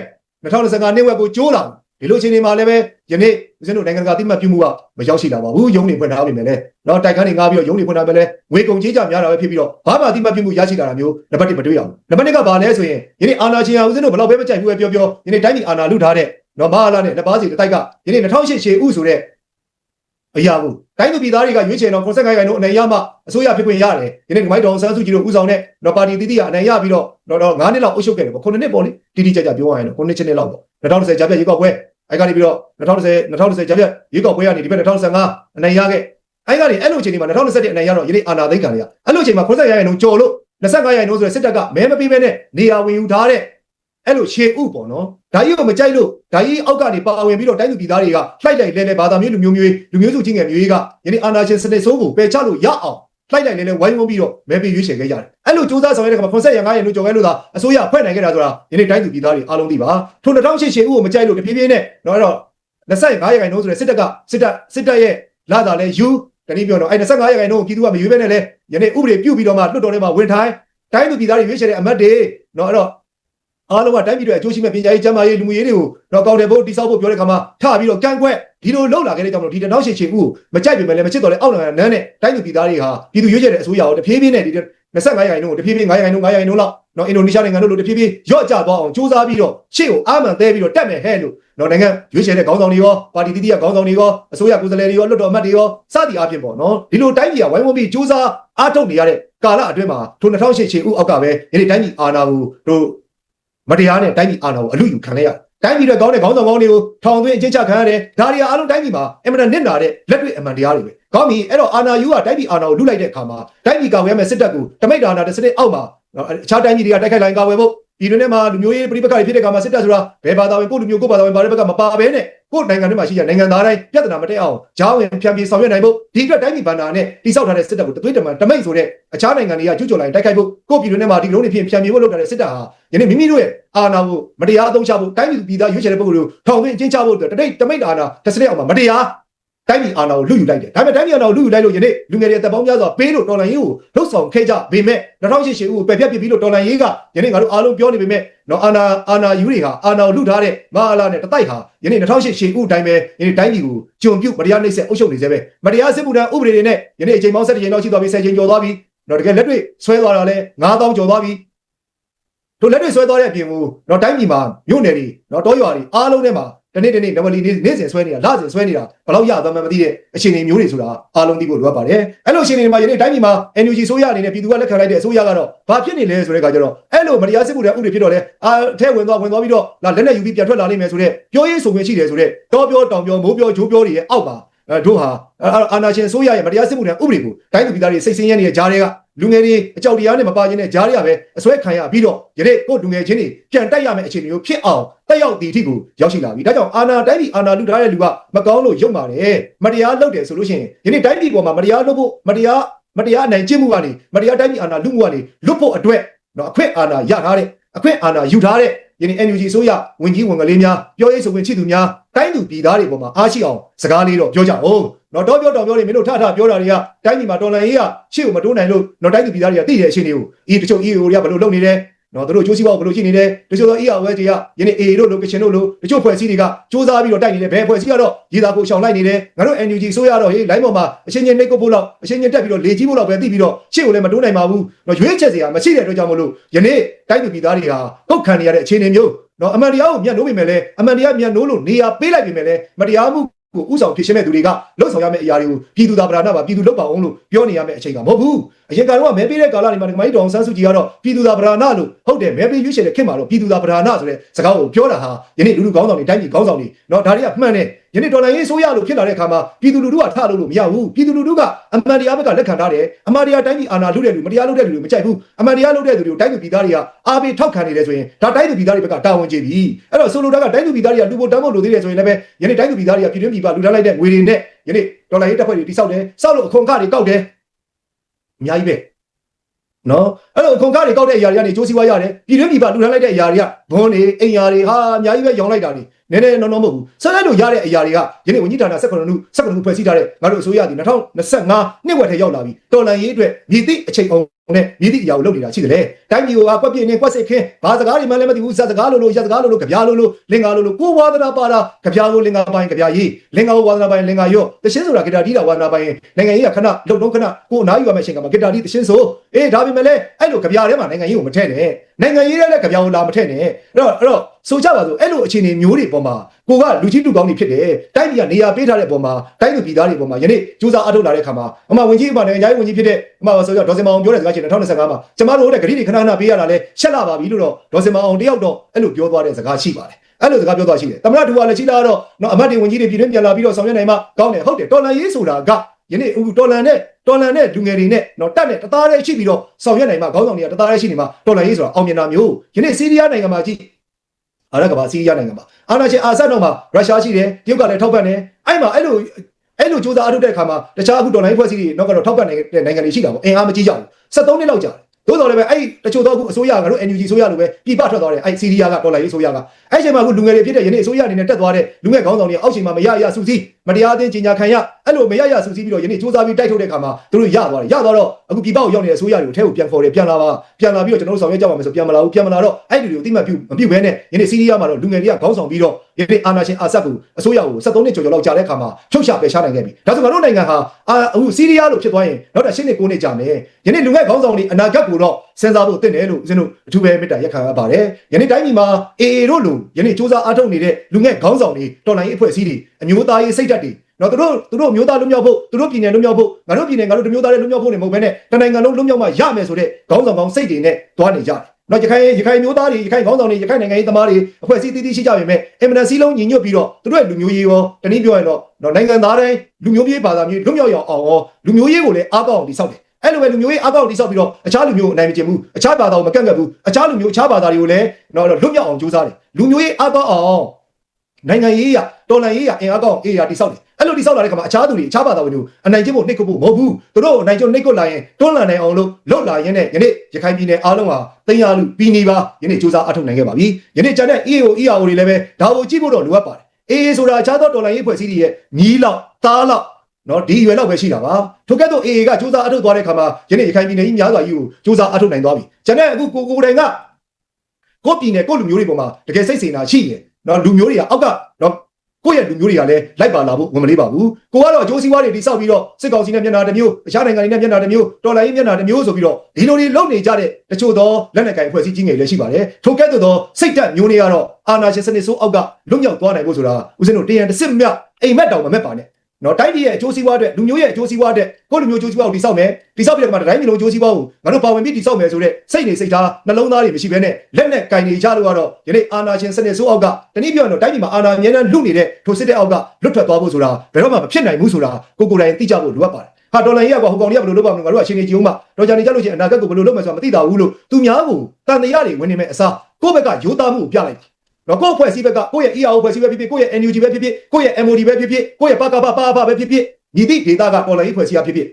2025နှစ်ဝက်ကိုကျိုးလာဒီလိုအခြေအနေမှာလည်းပဲယနေ့ဦးဇင်းတို့နိုင်ငံတကာအသိမှတ်ပြုမှုကမရောက်ရှိလာပါဘူးရုံးနေဖွင့်ထားပြီမယ်လေနော်တိုက်ခန်းတွေငားပြီးတော့ရုံးနေဖွင့်ထားပဲလေငွေကုန်ကြေးကြများတာပဲဖြစ်ပြီးတော့ဘာမှအသိမှတ်ပြုမှုရရှိလာတာမျိုးနံပါတ်1မတွေ့ရအောင်နံပါတ်2ကဘာလဲဆိုရင်ယနေ့အာနာချင်းဟာဦးဇင်းတို့ဘယ်လောက်ပဲမကြိုက်ဘူးပဲပြောပြောယနေ့တိုင်းပြည်အာနာလူထားတဲ့နော်မဟာလာနဲ့နှစ်ပါးစီတိုက်ကယနေ့2008ရှေ့ဥဆိုတဲ့ အရာကိုတိုင်းသူပြည်သားတွေကရွေးချယ်တော့95ခိုင်နှုန်းအနိုင်ရမှအစိုးရဖြစ်ခွင့်ရတယ်ယနေ့ဒီမိုက်တော်ဆန်းစုကြည်တို့ဦးဆောင်တဲ့နော်ပါတီတီတီကအနိုင်ရပြီးတော့တော့9နှစ်လောက်အုပ်ချုပ်ခဲ့တယ်ပေါ့9နှစ်ပေါ့လေတီတီကြကြပြောရရင်တော့9နှစ်7နှစ်လောက်ပေါ့2010ကြာပြည့်ရွေးကောက်ပွဲအဲကနေပြီးတော့2010 2010ကြာပြည့်ရွေးကောက်ပွဲကနေဒီဘက်2015အနိုင်ရခဲ့အဲကနေအဲ့လိုအချိန်ဒီမှာ2021အနိုင်ရတော့ယနေ့အာဏာသိမ်းခံရအဲ့လိုအချိန်မှာ90ရာခိုင်နှုန်းကျော်လို့25ရာခိုင်နှုန်းဆိုတဲ့စစ်တပ်ကမဲမပေးဘဲနဲ့နေရာဝင်ယူထားတဲ့ အဲ့လိုရှေဥပေါ့နော်ဒါကြီးကိုမကြိုက်လို့ဒါကြီးအောက်ကနေပါဝင်ပြီးတော့တိုင်းသူပြည်သားတွေကလှိုက်လိုက်လဲလဲဘာသာမျိုးလူမျိုးမျိုးလူမျိုးစုချင်းငယ်မျိုးတွေကယနေ့အာဏာရှင်စနစ်ဆိုးကိုပယ်ချလို့ရအောင်လှိုက်လိုက်လဲလဲဝိုင်းဝန်းပြီးတော့မဲပေးရွေးချယ်ခဲ့ကြတယ်အဲ့လိုစူးစမ်းဆောင်ရွက်တဲ့အခါမှာခွန်ဆက်ရငါးရင်တို့ကြော်ခဲ့လို့သာအစိုးရဖွဲ့နိုင်ခဲ့တာဆိုတာယနေ့တိုင်းသူပြည်သားတွေအားလုံးသိပါထို့2008ရှေဥကိုမကြိုက်လို့တဖြည်းဖြည်းနဲ့တော့အဲ့တော့25ရာခိုင်နှုန်းဆိုတဲ့စစ်တပ်ကစစ်တပ်စစ်တပ်ရဲ့လာတာလဲယူတနည်းပြောတော့အဲ့25ရာခိုင်နှုန်းကိုပြည်သူကမရွေးဘဲနဲ့လဲယနေ့ဥပဒေပြုတ်ပြီးတော့မှလွတ်တော်ထဲမှာဝင်ထိုင်တိုင်းသူပြည်သားတွေရွေးချယ်တဲ့အမတ်တွေနော်အဲ့တော့ အားလုံးကတိုင်းပြည်တွေအကျိုးရှိမဲ့ပညာရေးကျန်းမာရေးလူမှုရေးတွေကိုတော့ကောင်းတယ်ဖို့တိစောက်ဖို့ပြောတဲ့ခါမှာထပြီးတော့ကန့်ကွက်ဒီလိုလှုပ်လာခဲ့တဲ့ကြောင့်မလို့ဒီတနောက်ရှည်ချေဦးကိုမကြိုက်ပေမဲ့လည်းမချစ်တော့လဲအောက်နိုင်ငံနန်းနဲ့တိုင်းသူပြည်သားတွေဟာပြည်သူရွေးချယ်တဲ့အစိုးရကိုတဖြည်းဖြည်းနဲ့ဒီ25ရာခိုင်နှုန်းကိုတဖြည်းဖြည်း9ရာခိုင်နှုန်း9ရာခိုင်နှုန်းလောက်နော်အင်ဒိုနီးရှားနိုင်ငံတို့လိုတဖြည်းဖြည်းရော့ကျသွားအောင်စူးစမ်းပြီးတော့ရှေ့ကိုအာမန်သေးပြီးတော့တက်မယ်ဟဲ့လို့နော်နိုင်ငံရွေးချယ်တဲ့ခေါင်းဆောင်တွေရောပါတီတတိယခေါင်းဆောင်တွေရောအစိုးရကိုယ်စားလှယ်တွေရောလွှတ်တော်အမတ်တွေရောစသည်အပြင်ပေါ့နော်ဒီလိုတိုင်းပြည်ကဝိုင်းဝန်းပြီးစူးစမ်းအားထုတ်နေရတဲ့ကာလအတွင်းမှာထို2008ချေဦးအောက်ကပဲယနေ့တိုင်းပြည်အာဏာကိုတို့ မတရားနဲ့တိုင်းပြည်အာဏာကိုအလူယူခံလိုက်ရတယ်တိုင်းပြည်တွေကောင်းတဲ့ခေါင်းဆောင်ကောင်းတွေကိုထောင်သွင်းအကျဉ်းချခံရတယ်ဒါတွေအားလုံးတိုင်းပြည်မှာအင်မတန်နစ်နာတဲ့လက်တွေ့အမှန်တရားတွေပဲကောင်းပြီအဲ့တော့အာဏာယူကတိုင်းပြည်အာဏာကိုလူလိုက်တဲ့အခါမှာတိုင်းပြည်ကာဝယ်ရမယ့်စစ်တပ်ကိုတမိတ်အာဏာတစ်စနစ်အောက်မှာနော်အခြားတိုင်းပြည်တွေကတိုက်ခိုက်လိုက်ကာဝယ်ဖို့ ဒီတွင်ထဲမှာလူမျိုးရေးပြိပခါတွေဖြစ်တဲ့အခါမှာစစ်တပ်ဆိုတာဘယ်ဘာသာဝင်ကိုယ့်လူမျိုးကိုယ့်ဘာသာဝင်ဘာတွေဘက်ကမပါဘဲနဲ့ကိုယ့်နိုင်ငံထဲမှာရှိတဲ့နိုင်ငံသားတိုင်းပြဿနာမတက်အောင်ဂျားဝင်ဖြန့်ပြေဆောင်ရွက်နိုင်ဖို့ဒီအတွက်တိုင်းပြည်ဘဏ္ဍာနဲ့တိစောက်ထားတဲ့စစ်တပ်ကိုတသွေးတမန်တမိတ်ဆိုတဲ့အခြားနိုင်ငံတွေကကျူးကျော်လာရင်တိုက်ခိုက်ဖို့ကိုယ့်ပြည်တွင်ထဲမှာဒီလုံးတွေဖြင့်ဖြန့်ပြေဖို့လုပ်ထားတဲ့စစ်တပ်ဟာယနေ့မိမိတို့ရဲ့အာဏာကိုမတရားအသုံးချဖို့တိုင်းပြည်ပြည်သားရွေးချယ်တဲ့ပုဂ္ဂိုလ်တွေကိုထောင်သွင်းအကျဉ်းချဖို့အတွက်တမိတ်တမိတ်အာဏာတစ်စနစ်အောင်မှာမတရား တိုင်းပြည်အာဏာကိုလူယူလိုက်တယ်ဒါပေမဲ့တိုင်းပြည်အာဏာကိုလူယူလိုက်လို့ယနေ့လူငယ်တွေအသက်ပေါင်းများစွာပေးလို့တော်လှန်ရေးကိုလှုပ်ဆောင်ခဲ့ကြပေမဲ့2008ရှေ့ဦးကိုပယ်ပြတ်ပြစ်ပြီးလို့တော်လှန်ရေးကယနေ့ငါတို့အားလုံးပြောနေပေမဲ့နော်အာဏာအာဏာယူတွေဟာအာဏာကိုလူထားတဲ့မဟာလာနဲ့တတိုက်ဟာယနေ့2008ရှေ့ဦးအတိုင်းပဲယနေ့တိုင်းပြည်ကိုဂျုံပြုတ်မတရားနှိပ်စက်အုပ်ချုပ်နေစေပဲမတရားစစ်မှုထမ်းဥပဒေတွေနဲ့ယနေ့အချိန်ပေါင်း7ချိန်လောက်ရှိသွားပြီ10ချိန်ကျော်သွားပြီနော်တကယ်လက်တွေ့ဆွဲသွားတာလဲ9000ကျော်သွားပြီတို့လက်တွေ့ဆွဲသွားတဲ့အပြင်ကိုနော်တိုင်းပြည်မှာမြို့နယ်တွေနော်တောရွာတွေအားလုံးထဲမှာ တနေ့တနေ့နမလီနေ့နေ့စဉ်ဆွဲနေတာလစဉ်ဆွဲနေတာဘယ်လောက်ရသွားမှမသိတဲ့အခြေအနေမျိုးတွေဆိုတာအားလုံးသိဖို့လိုအပ်ပါတယ်အဲ့လိုအခြေအနေတွေမှာယနေ့တိုင်းပြည်မှာ NUG ဆိုရအနေနဲ့ပြည်သူကလက်ခံလိုက်တဲ့အစိုးရကတော့ဘာဖြစ်နေလဲဆိုတဲ့အခါကျတော့အဲ့လိုမတရားစစ်မှုတွေဥပဒေဖြစ်တော့လဲအာထဲဝင်သွားဝင်သွားပြီးတော့လာလက်နဲ့ယူပြီးပြန်ထွက်လာနိုင်မယ်ဆိုတဲ့ပြောရေးဆိုခွင့်ရှိတယ်ဆိုတဲ့တောပြောတောင်ပြောမိုးပြောဂျိုးပြောတွေရဲ့အောက်ပါအဲ တို့ဟာအာနာရှင်ဆိုရရဲ့မတရားစစ်မှုတွေဥပဒေကိုတိုင်းသူပြည်သားတွေစိတ်ဆင်းရဲနေတဲ့ဂျားတွေကလူငယ်တွေအကြောက်တရားနဲ့မပါခြင်းနဲ့ဂျားတွေကပဲအစွဲခံရပြီးတော့ယနေ့ကိုလူငယ်ချင်းတွေပြန်တိုက်ရမယ့်အခြေအနေမျိုးဖြစ်အောင်တက်ရောက်တည်ထိကိုရောက်ရှိလာပြီဒါကြောင့်အာနာတိုင်းပြည်အာနာလူထားတဲ့လူကမကောင်းလို့ရုပ်ပါတယ်မတရားလုပ်တယ်ဆိုလို့ရှိရင်ယနေ့တိုင်းပြည်ပေါ်မှာမတရားလုပ်ဖို့မတရားမတရားနိုင်ကျင့်မှုကနေမတရားတိုင်းပြည်အာဏာလူမှုကနေလွတ်ဖို့အတွက်နော်အခွင့်အာဏာရထားတဲ့အခွင့်အာဏာယူထားတဲ့ယနေ့ NUG ဆိုရဝင်ကြီးဝင်ကလေးများပြောရေးဆိုခွင့်ရှိသူများ တိုင်းသူပြည်သားတွေပေါ်မှာအားရှိအောင်စကားလေးတော့ပြောကြအောင်နော်တော့ပြောတော့ပြောနေမင်းတို့ထထပြောတာတွေကတိုင်းပြည်မှာတော်လန်ရေးကရှေ့ကိုမတိုးနိုင်လို့နော်တိုင်းသူပြည်သားတွေကသိတဲ့အချိန်တွေကိုဤတချို့ EAO တွေကဘယ်လိုလုပ်နေလဲနော်တို့ကျိုးစီးပွားဘယ်လိုရှိနေလဲတချို့သော EAO တွေကယနေ့ AA တို့လိုကချင်တို့လိုတချို့ဖွဲ့စည်းတွေကစူးစမ်းပြီးတော့တိုက်နေတယ်ဘယ်ဖွဲ့စည်းကတော့ရေသာကိုရှောင်လိုက်နေတယ်ငါတို့ NUG ဆိုရတော့ဟေးလိုင်းပေါ်မှာအချင်းချင်းနှိတ်ကုတ်ဖို့လောက်အချင်းချင်းတက်ပြီးတော့လေကြီးဖို့လောက်ပဲသိပြီးတော့ရှေ့ကိုလည်းမတိုးနိုင်ပါဘူးနော်ရွေးချက်စရာမရှိတဲ့အတွက်ကြောင့်မလို့ယနေ့တိုင်းသူပြည်သားတွေဟာပုတ်ခံနေရတဲ့အခြေအနေမျိုး နော်အမှန်တရားကိုမျက်နှိုးပေမဲ့လည်းအမှန်တရားမျက်နှိုးလို့နေရာပေးလိုက်ပေမဲ့လည်းမတရားမှုကိုဥဆောင်ဖြစ်ရှင်းတဲ့သူတွေကလှုပ်ဆောင်ရမယ့်အရာတွေကိုပြည်သူသားဗราဏပါပြည်သူလုပ်ပါအောင်လို့ပြောနေရမယ့်အချိန်ကမဟုတ်ဘူး အရင်ကတော့မဲပေးတဲ့ကာလတွေမှာဒီမကြီးဒေါအောင်ဆန်းစုကြည်ကတော့ပြည်သူသာဗရာဏလို့ဟုတ်တယ်မဲပေးရွေးချယ်တဲ့ခင်မှာတော့ပြည်သူသာဗရာဏဆိုတဲ့စကားကိုပြောတာဟာယနေ့လူလူကောင်းဆောင်တွေတိုင်းပြည်ကောင်းဆောင်တွေနော်ဒါတွေကမှန်တယ်ယနေ့ဒေါ်လာရေးဆိုးရလို့ဖြစ်လာတဲ့အခါမှာပြည်သူလူထုကထလို့လို့မရဘူးပြည်သူလူထုကအမှန်တရားဘက်ကလက်ခံထားတယ်အမှန်တရားတိုင်းပြည်အာဏာလုတဲ့လူမတရားလုတဲ့လူတွေမကြိုက်ဘူးအမှန်တရားလုတဲ့လူတွေကိုတိုင်းသူပြည်သားတွေကအားပေးထောက်ခံနေတယ်ဆိုရင်ဒါတိုင်းသူပြည်သားတွေဘက်ကတာဝန်ကျေပြီအဲ့တော့ဆိုလိုတာကတိုင်းသူပြည်သားတွေကလူပေါ်တန်းဖို့လိုသေးတယ်ဆိုရင်လည်းယနေ့တိုင်းသူပြည်သားတွေကပြည်တွင်းပြည်ပလူထားလိုက်တဲ့ငွေတွေနဲ့ယနေ့ဒေါ်လာရေးတက်ဖွဲ့တွေတိစောက်တယ်စောက်လို့အခွန်ကတွေကောက်တယ် အများကြီးပဲနော်အဲ့တော့အခွန်အခတွေကောက်တဲ့အရာတွေကနေကျိုးစီးပွားရတယ်ပြည်တွင်းပြည်ပလူထားလိုက်တဲ့အရာတွေကဘွန်းတွေအိမ်ယာတွေဟာအများကြီးပဲရောင်းလိုက်တာတွေနည်းနည်းနော်နော်မဟုတ်ဘူးဆက်လက်လို့ရတဲ့အရာတွေကယနေ့ဝန်ကြီးဌာန18ခု18ခုဖွဲ့စည်းထားတဲ့ငါတို့အစိုးရဒီ2025နှစ်ဝက်ထဲရောက်လာပြီတော်လန်ရေးအတွက်မြည်သည့်အချိန်အောင်နဲ့မြည်သည့်အရာကိုလုပ်နေတာရှိတယ်လေတိုင်းပြည်ကကွက်ပြင်းနေကွက်စစ်ခင်းဘာစကားတွေမှလည်းမသိဘူးစစကားလို့လို့ရစကားလို့လို့ကြပြလို့လို့လင်္ကာလို့လို့ကိုဝါဒနာပါတာကြပြလို့လင်္ကာပိုင်းကြပြရေးလင်္ကာဝါဒနာပိုင်းလင်္ကာရောတရှင်းဆိုတာဂီတာတီးတာဝါဒနာပိုင်းနိုင်ငံရေးကခဏလုံတော့ခဏကိုအနားယူရမယ့်အချိန်ကမှဂီတာတီးတရှင်းဆိုအေးဒါပေမဲ့လည်းအဲ့လိုကြပြထဲမှာနိုင်ငံရေးကိုမထည့်နဲ့နိုင်ငံရေးထဲလည်းကြပြကိုလာမထည့်နဲ့အဲ့တော့အဲ့တော့ဆိုကြပါစို့အဲ့လိုအခြေအနေမျိုးတွေပေါ်မှာ ကိုကလူကြီးလူကောင်းတွေဖြစ်တယ်တိုင်းပြည်ကနေရာပေးထားတဲ့ပုံမှာတိုင်းသူပြည်သားတွေပုံမှာယနေ့စူးစမ်းအထုတ်လာတဲ့ခါမှာအမဝင်ကြီးအမနိုင်ငံရေးဝင်ကြီးဖြစ်တဲ့အမဆိုကြဒေါ်စင်မအောင်ပြောတဲ့စကားချင်း2025မှာကျမတို့တဲ့ဂရီတွေခဏခဏပေးရတာလဲရှက်လာပါပြီလို့တော့ဒေါ်စင်မအောင်တယောက်တော့အဲ့လိုပြောသွားတဲ့စကားရှိပါတယ်အဲ့လိုစကားပြောသွားရှိတယ်တမရတူကလည်းရှိလာတော့နော်အမတ်တွေဝင်ကြီးတွေပြည်တွင်းပြန်လာပြီးတော့ဆောင်ရွက်နိုင်မှကောင်းတယ်ဟုတ်တယ်တော်လန်ရေးဆိုတာကယနေ့အခုတော်လန်နဲ့တော်လန်နဲ့လူငယ်တွေနဲ့နော်တက်နဲ့တသားတည်းရှိပြီးတော့ဆောင်ရွက်နိုင်မှခေါင်းဆောင်တွေကတသားတည်းရှိနေမှတော်လန်ရေးဆိုတာအောင်မြင်တာမျိုးယနေ့စီးရီးယားနိုင်ငံမှာကြည့် အာရကဘာစီးရီးယားနိုင်ငံမှာအာနာရှင်အာဆတ်တော့မှာရုရှားရှိတယ်တရုတ်ကလည်းထောက်ပံ့တယ်အဲ့မှာအဲ့လိုအဲ့လိုစူးစမ်းအထုတ်တဲ့အခါမှာတခြားအခုတော်လိုင်းဖွဲ့စည်းတွေနောက်ကတော့ထောက်ပံ့နေတဲ့နိုင်ငံတွေရှိတာပေါ့အင်အားမကြီးကြဘူး73နှစ်လောက်ကြာတယ်သို့တော်လည်းပဲအဲ့တချို့တော့အခုအစိုးရကတို့ NUG ဆိုရလိုပဲပြပထွက်သွားတယ်အဲ့စီးရီးယားကတော်လိုင်းရေးဆိုရကအဲ့ချိန်မှာအခုလူငယ်တွေဖြစ်တဲ့ယနေ့အစိုးရအနေနဲ့တက်သွားတဲ့လူငယ်ခေါင်းဆောင်တွေအောက်ချိန်မှာမရရစူးစီးမတရားအသင်းကြီးညာခံရအဲ့လိုမရရစူးစီးပြီးတော့ယနေ့စူးစမ်းပြီးတိုက်ထုတ်တဲ့အခါမှာသူတို့ရသွားတယ်ရသွားတော့အခုပြည်ပကိုရောက်နေတဲ့အစိုးရတွေကိုထဲကိုပြန်ခေါ်တယ်ပြန်လာပါပြန်လာပြီးတော့ကျွန်တော်တို့ဆောင်ရွက်ကြပါမယ်ဆိုပြန်မလာဘူးပြန်မလာတော့အဲ့ဒီတွေကိုအတိမတ်ပြုမပြုဘဲနဲ့ယနေ့စီးရီးယားမှာတော့လူငယ်တွေကခေါင်းဆောင်ပြီးတော့ယနေ့အာနာရှင်အာဆတ်ကိုအစိုးရကို73နှစ်ကျော်ကျော်လောက်ကြာတဲ့အခါမှာချုပ်ချပယ်ရှားနိုင်ခဲ့ပြီဒါဆိုငါတို့နိုင်ငံဟာအာအခုစီးရီးယားလို့ဖြစ်သွားရင်နောက်တစ်ရှင်းနှစ်9နှစ်ကြာမယ်ယနေ့လူငယ်ခေါင်းဆောင်တွေအနာဂတ်ကိုတော့စဉ်းစားဖို့တင့်တယ်လို့ဦးဇင်းတို့အထူးပဲမေတ္တာရက်ခံရပါတယ်ယနေ့တိုင်းပြည်မှာ AA တို့လူယနေ့စူးစမ်းအားထုတ်နေတဲ့လူငယ်ခေါင်းဆောင်တွေတော်လိုင်းရေးအဖွဲ့အစည်းတွေအမျိုးသားရေးစိတ်ဓာတ်တွေ နော်သူတို့သူတို့မျိုးသားလွတ်မြောက်ဖို့သူတို့ပြည်နယ်လွတ်မြောက်ဖို့ငါတို့ပြည်နယ်ငါတို့တမျိုးသားတွေလွတ်မြောက်ဖို့နေမဟုတ်ဘဲနဲ့တနိုင်ငံလုံးလွတ်မြောက်မှရမယ်ဆိုတဲ့ခေါင်းဆောင်ကောင်းစိတ်တွေနဲ့တွားနေကြတယ်နော်ရခိုင်ရခိုင်မျိုးသားတွေရခိုင်ခေါင်းဆောင်တွေရခိုင်နိုင်ငံရေးသမားတွေအဖွဲ့အစည်းတည်တည်ရှိကြပေမဲ့အင်မတန်စီးလုံးညီညွတ်ပြီးတော့သူတို့ရဲ့လူမျိုးရေးရောတနည်းပြောရင်တော့နော်နိုင်ငံသားတိုင်းလူမျိုးရေးဘာသာမျိုးလွတ်မြောက်ရအောင်ရောလူမျိုးရေးကိုလည်းအားကောင်းအောင်တည်ဆောက်တယ်အဲ့လိုပဲလူမျိုးရေးအားကောင်းတိဆောက်ပြီးတော့အခြားလူမျိုးကိုအနိုင်မကျင်ဘူးအခြားဘာသာကိုမကန့်ကွက်ဘူးအခြားလူမျိုးအခြားဘာသာတွေကိုလည်းတော့လွတ်မြောက်အောင်ကြိုးစားတယ်လူမျိုးရေးအားကောင်းအောင်နိုင်ငံရေးရတော်လှန်ရေးရအင်အားကောင်းအေးရတိဆောက်တယ် အဲ့လိုတိဆောက်လာတဲ့ခါမှာအခြားသူတွေအခြားဘာသာဝင်တွေကိုအနိုင်ကျင့်ဖို့နှိပ်ကွပ်ဖို့မဟုတ်ဘူးသူတို့ကိုအနိုင်ကျင့်နှိပ်ကွပ်လာရင်တွန်းလှန်နိုင်အောင်လို့လှုပ်လာရင်းနဲ့ယနေ့ရခိုင်ပြည်နယ်အားလုံးဟာတင်ရလူပြည်နေပါယနေ့စူးစမ်းအထောက်နိုင်ခဲ့ပါပြီယနေ့ကျန်တဲ့ EAO EAO တွေလည်းပဲဒါကိုကြည့်ဖို့တော့လိုအပ်ပါတယ်အေးဆိုတာအခြားသောတော်လှန်ရေးဖွဲ့စည်းတွေရဲ့ညီးလောက်သားလောက်နော်ဒီရွယ်လောက်ပဲရှိတာပါထို့ကဲ့သို့ AA ကစူးစမ်းအထောက်သွားတဲ့ခါမှာယနေ့ရခိုင်ပြည်နယ်ကြီးများစွာကြီးကိုစူးစမ်းအထောက်နိုင်သွားပြီကျန်တဲ့အခုကိုကိုတိုင်ကကိုပြည်နယ်ကိုလူမျိုးတွေပေါ်မှာတကယ်စိတ်စေနာရှိတယ်နော်လူမျိုးတွေကအောက်ကနော် ကိုယ့်ရဲ့လူမျိုးတွေကလည်းလိုက်ပါလာဖို့ဝင်မလေးပါဘူးကိုကတော့အကျိုးစီးပွားတွေတိစောက်ပြီးတော့စစ်ကောင်စီနဲ့မျက်နှာတစ်မျိုးအခြားနိုင်ငံတွေနဲ့မျက်နှာတစ်မျိုးတော်လိုင်းမျက်နှာတစ်မျိုးဆိုပြီးတော့ဒီလိုတွေလုပ်နေကြတဲ့တချို့သောလက်နက်ကိုင်အဖွဲ့အစည်းကြီးငယ်တွေလည်းရှိပါတယ်ထို့ကဲ့သို့သောစိတ်တက်မျိုးတွေကတော့အာနာရှင်စနစ်ဆိုးအောက်ကလွတ်မြောက်သွားနိုင်ဖို့ဆိုတာဦးဇင်းတို့တရံတစ်စစ်မြတ်အိမ်မက်တောင်မမက်ပါနဲ့ နော်တိုင်းပြည်ရဲ့အကျိုးစီးပွားအတွက်လူမျိုးရဲ့အကျိုးစီးပွားအတွက်ကိုယ့်လူမျိုးအကျိုးစီးပွားကိုတိစောက်မယ်တိစောက်ပြီးတော့မှတိုင်းပြည်လုံးအကျိုးစီးပွားကိုငါတို့ပါဝင်ပြီးတိစောက်မယ်ဆိုတဲ့စိတ်နေစိတ်ထားနှလုံးသားတွေမရှိဘဲနဲ့လက်နဲ့ကင်နေကြလို့ကတော့ယနေ့အာနာရှင်စနစ်ဆိုးအောက်ကတနည်းပြောရင်တော့တိုင်းပြည်မှာအာနာအမြဲတမ်းလူနေတဲ့ထိုစစ်တဲ့အောက်ကလွတ်ထွက်သွားဖို့ဆိုတာဘယ်တော့မှမဖြစ်နိုင်ဘူးဆိုတာကိုကိုယ်တိုင်သိကြဖို့လိုအပ်ပါတယ်ဟာဒေါ်လာကြီးကဟိုကောင်ကြီးကဘယ်လိုလုပ်ပါမလဲငါတို့ကအချိန်ကြီးကြုံမှတော့ကြာနေကြလို့ချင်းအနာဂတ်ကိုဘယ်လိုလုပ်မယ်ဆိုတာမသိတာဘူးလို့သူများကိုတန်တရားတွေဝင်နေမဲ့အစားကိုယ့်ဘက်ကရိုးသားမှုကိုပြလိုက် ပါနော်ကိုယ့်အဖွဲ့အစည်းဘက်ကကိုယ့်ရဲ့ EAO အဖွဲ့အစည်းပဲဖြစ်ဖြစ်ကိုယ့်ရဲ့ NUG ပဲဖြစ်ဖြစ်ကိုယ့်ရဲ့ MOD ပဲဖြစ်ဖြစ်ကိုယ့်ရဲ့ပကပပါပပဲဖြစ်ဖြစ်ညီတိဒေတာကပေါ်လိုင်းအဖွဲ့အစည်းအဖြစ်ဖြစ်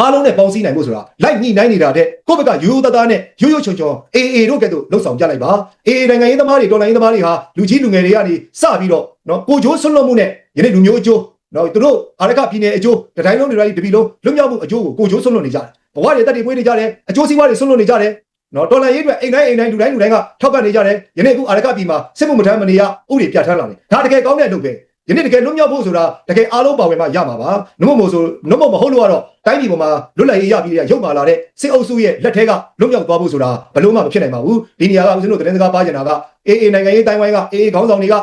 အားလုံးနဲ့ပေါင်းစည်းနိုင်ဖို့ဆိုတာလိုက်ညှိနှိုင်းနေတာတဲ့ကိုယ့်ဘက်ကရိုးရိုးသားသားနဲ့ရိုးရိုးချုံချုံ AA တို့ကဲ့သို့လှုပ်ဆောင်ပြလိုက်ပါ AA နိုင်ငံရေးသမားတွေတော်လိုင်းရေးသမားတွေဟာလူကြီးလူငယ်တွေကနေစပြီးတော့နော်ကိုချိုးဆွလွတ်မှုနဲ့ယနေ့လူမျိုးအကျိုးနော်သူတို့အာရခပြည်နယ်အကျိုးတတိုင်းလုံးတွေတိုင်းတပြည်လုံးလွတ်မြောက်မှုအကျိုးကိုကိုချိုးဆွလွတ်နေကြတယ်ဘဝတွေတက်တွေပွေးနေကြတယ်အကျိုးစီးပွားတွေဆွလွတ်နေကြတယ် နော်တော်လန်ရေးအတွက်အိမ်တိုင်းအိမ်တိုင်းလူတိုင်းလူတိုင်းကထောက်ပံ့နေကြတယ်ယနေ့အခုအာရခပြည်မှာစစ်မှုမထမ်းမနေရဥပဒေပြဋ္ဌာန်းလာတယ်ဒါတကယ်ကောင်းတဲ့လုပ်ပဲယနေ့တကယ်လွတ်မြောက်ဖို့ဆိုတာတကယ်အားလုံးပါဝင်မှရမှာပါနှုတ်မို့ဆိုနှုတ်မို့မဟုတ်လို့ကတော့တိုင်းပြည်ပေါ်မှာလွတ်လပ်ရေးရပြီးရုပ်မာလာတဲ့စစ်အုပ်စုရဲ့လက်ထဲကလွတ်မြောက်သွားဖို့ဆိုတာဘယ်လို့မှမဖြစ်နိုင်ပါဘူးဒီနေရာကဦးဇင်းတို့သတင်းစကားပါကြတာကအေးအေးနိုင်ငံရေးတိုင်းဝိုင်းကအေးအေးခေါင်းဆောင်တွေက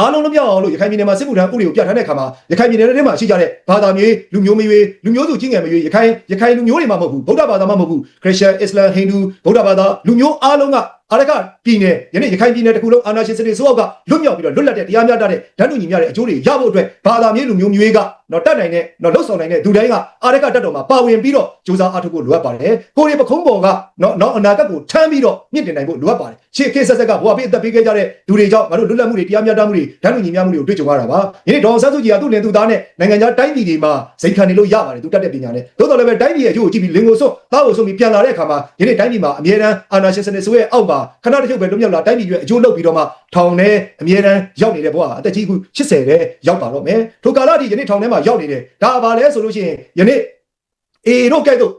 အားလုံးလွတ်မြောက်အောင်လို့ရခိုင်ပြည်နယ်မှာစစ်မှုထမ်းဥပဒေကိုပြဋ္ဌာန်းတဲ့အခါမှာရခိုင်ပြည်နယ်ထဲမှာရှိကြတဲ့ဘာသာမျိုးလူမျိုးမျိုးလူမျိုးစုကြီးငယ်မျိုးရခိုင်ရခိုင်လူမျိုးတွေမှမဟုတ်ဘူးဗုဒ္ဓဘာသာမှမဟုတ်ဘူးခရစ်ယာန်အစ္စလာမ်ဟိန္ဒူဗုဒ္ဓဘာသာလူမျိုးအားလုံးက အာရကပြည်နယ်ယနေ့ရခိုင်ပြည်နယ်တစ်ခုလုံးအာဏာရှင်စနစ်ဆိုးအောက်ကလွတ်မြောက်ပြီးတော့လွတ်လပ်တဲ့တရားမျှတတဲ့ဓာတ်လူညီမျှတဲ့အကျိုးတွေရဖို့အတွက်ဘာသာမျိုးလူမျိုးမျိုးကတော့တတ်နိုင်တဲ့တော့လှုပ်ဆောင်နိုင်တဲ့သူတိုင်းကအာရကတက်တော်မှာပါဝင်ပြီးတော့စူးစမ်းအားထုတ်ဖို့လိုအပ်ပါတယ်ကိုရီပခုံးပေါ်ကနော်နော်အနာဂတ်ကိုထမ်းပြီးတော့မြင့်တင်နိုင်ဖို့လိုအပ်ပါတယ်ရှေ့ခေတ်ဆက်ဆက်ကဘဝပေးအသက်ပေးခဲ့ကြတဲ့လူတွေကြောင့်ငါတို့လွတ်လပ်မှုတွေတရားမျှတမှုတွေဓာတ်လူညီမျှမှုတွေကိုတွေ့ကြုံရတာပါယနေ့ဒေါ်ဆန်းစုကြည်ကသူ့လင်သူသားနဲ့နိုင်ငံခြားတိုင်းပြည်တွေမှာဇိတ်ခံနေလို့ရပါတယ်သူတတ်တဲ့ပညာနဲ့သို့တော်လည်းပဲတိုင်းပြည်ရဲ့အကျိုးကိုကြည့်ပြီးလင်ကိုစွန့်သားကိုစွန့်ပြီးပြန်လာတဲ့အခါမှာယနေ့တိုင်းပြည်မှာအမြဲတမ်းအာဏာရှင်စနစ်ဆိုရဲ့အောက်မှာခဏတစ်ချုပ်ပဲလွတ်မြောက်လာတိုင်းပြည်ရဲ့အကျိုးလုပ်ပြီးတော့မှထောင်ထဲအမြဲတမ်းရောက်နေတဲ့ဘဝအသက်ကြီးခု80တဲ့ရောက်ပါတော့မယ်ထိုကာလအထိယနေ့ထောင်ထဲမှာရောက်နေတယ်ဒါပါလဲဆိုလို့ရှိရင်ယနေ့အေတို့ကဲ့သို့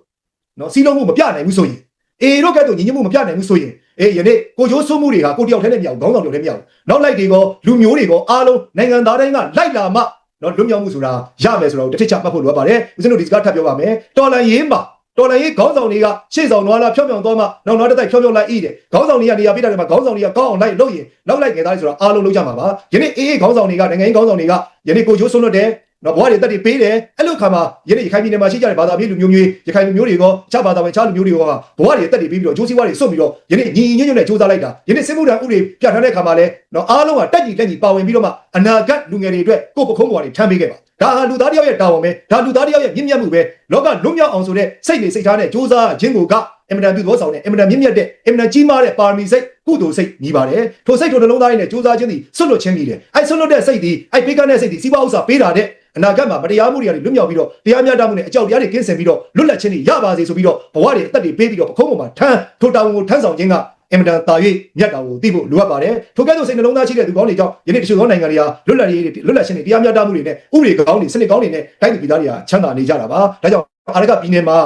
နော်စီးလုံးမှုမပြနိုင်ဘူးဆိုရင်အေတို့ကဲ့သို့ညီညွတ်မှုမပြနိုင်ဘူးဆိုရင်အေးယနေ့ကိုချိုးဆွမှုတွေကကိုတယောက်တည်းနဲ့မရဘူးခေါင်းဆောင်တယောက်တည်းမရဘူးနောက်လိုက်တွေကလူမျိုးတွေကအားလုံးနိုင်ငံသားတိုင်းကလိုက်လာမှနော်လွတ်မြောက်မှုဆိုတာရမယ်ဆိုတော့တစ်ထစ်ချမှတ်ဖို့လိုပါတယ်ဦးဇင်းတို့ဒီစကားထပ်ပြောပါမယ်တော်လန်ရေးမှာ တော်လည်းခေါင်းဆောင်တွေကရှေ့ဆောင်နွားလာဖြောင်းဖြောင်းသွားမှနောက်နောက်တစ်တိုက်ဖြောင်းဖြောင်းလိုက်ဤတယ်ခေါင်းဆောင်တွေကနေရာပြတာတွေမှာခေါင်းဆောင်တွေကကောင်းအောင်လိုက်လုပ်ရင်လောက်လိုက်ငယ်သားတွေဆိုတာအားလုံးလုပ်ကြမှာပါယနေ့အေးအေးခေါင်းဆောင်တွေကနိုင်ငံရေးခေါင်းဆောင်တွေကယနေ့ကိုချိုးဆွလွတ်တယ်နော်ဘွားတွေတက်တွေပေးတယ်အဲ့လိုခါမှာယနေ့ရခိုင်ပြည်နယ်မှာရှိကြတဲ့ဘာသာပြည်လူမျိုးမျိုးရခိုင်လူမျိုးတွေကအခြားဘာသာဝင်အခြားလူမျိုးတွေကဘွားတွေတက်တွေပေးပြီးတော့ဂျိုးစီဝါတွေစွတ်ပြီးတော့ယနေ့ညီညီညွတ်ညွတ်နဲ့စူးစမ်းလိုက်တာယနေ့စစ်မှုထမ်းဥပဒေပြဋ္ဌာန်းတဲ့ခါမှာလဲနော်အားလုံးကတက်ညီတက်ညီပါဝင်ပြီးတော့မှအနာဂတ်လူငယ်တွေအတွက်ကိုယ့်ပခုံးပေါ်တွေထမ်းပေးခဲ့ပါ ဒါဟာလူသားတယောက်ရဲ့တာဝန်ပဲဒါလူသားတယောက်ရဲ့မြင့်မြတ်မှုပဲလောကလွတ်မြောက်အောင်ဆိုတဲ့စိတ်နေစိတ်ထားနဲ့စူးစမ်းခြင်းကိုကအင်မတန်ပြုသောဆောင်တဲ့အင်မတန်မြင့်မြတ်တဲ့အင်မတန်ကြီးမားတဲ့ပါရမီစိတ်ကုသိုလ်စိတ်ညီပါတယ်ထိုစိတ်ထိုနှလုံးသားရင်းနဲ့စူးစမ်းခြင်းသည်ဆွတ်လွတ်ခြင်းကြီးတယ်အဲဆွတ်လွတ်တဲ့စိတ်သည်အဲပေးကမ်းတဲ့စိတ်သည်စီးပွားဥစ္စာပေးတာတဲ့အနာဂတ်မှာမတရားမှုတွေကနေလွတ်မြောက်ပြီးတော့တရားမျှတမှုနဲ့အကြောက်တရားတွေကင်းစင်ပြီးတော့လွတ်လပ်ခြင်းတွေရပါစေဆိုပြီးတော့ဘဝတွေအသက်တွေပေးပြီးတော့ပခုံးပေါ်မှာထမ်းထိုတာဝန်ကိုထမ်းဆောင်ခြင်းက အင်မတန်တာ၍မြတ်တာကိုသိဖို့လိုအပ်ပါတယ်ထိုကဲ့သို့စိတ်နှလုံးသားရှိတဲ့သူကောင်းတွေကြောင့်ယနေ့တချို့သောနိုင်ငံတွေဟာလွတ်လပ်ရေးတွေလွတ်လပ်ရှင်တွေတရားမျှတမှုတွေနဲ့ဥပဒေကောင်းတွေစနစ်ကောင်းတွေနဲ့တိုင်းပြည်ပြည်သားတွေဟာချမ်းသာနေကြတာပါဒါကြောင့်အာရကပြည်နယ်မှာ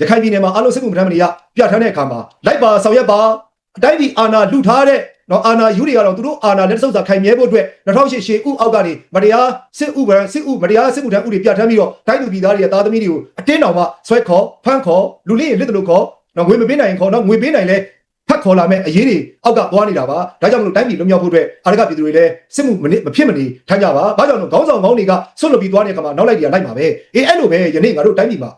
ရခိုင်ပြည်နယ်မှာအလုံးစုံမှုပထမနေရပြဋ္ဌာန်းတဲ့အခါမှာလိုက်ပါဆောင်ရွက်ပါအတိုင်းပြည်အာဏာလူထားတဲ့နော်အာဏာယူတွေကတော့သူတို့အာဏာလက်စုပ်စာခိုင်မြဲဖို့အတွက်2008ရှေ့ဥအောက်ကနေမတရားစစ်ဥပဒေစစ်ဥမတရားစစ်မှုထမ်းဥတွေပြဋ္ဌာန်းပြီးတော့တိုင်းပြည်ပြည်သားတွေရဲ့သားသမီးတွေကိုအတင်းတော်မှဆွဲခေါ်ဖမ်းခေါ်လူလေးရင်လက်တလို့ခေါ် နော်ငွေမပေးနိုင်ရင်ခေါ်နော်ငွေပေးနိုင်လဲဖတ်ခေါ်လာမဲ့အရေးတွေအောက်ကသွားနေတာပါဒါကြောင့်မလို့တိုင်းပြည်လွတ်မြောက်ဖို့အတွက်အာရကပြည်သူတွေလည်းစစ်မှုမနစ်မဖြစ်မနေထိုင်ကြပါဘာကြောင့်လဲခေါင်းဆောင်ကောင်းတွေကဆွတ်လွတ်ပြီးသွားတဲ့အခါမှာနောက်လိုက်တွေကလိုက်ပါပဲအေးအဲ့လိုပဲယနေ့ငါတို့တိုင်းပြည်မှာ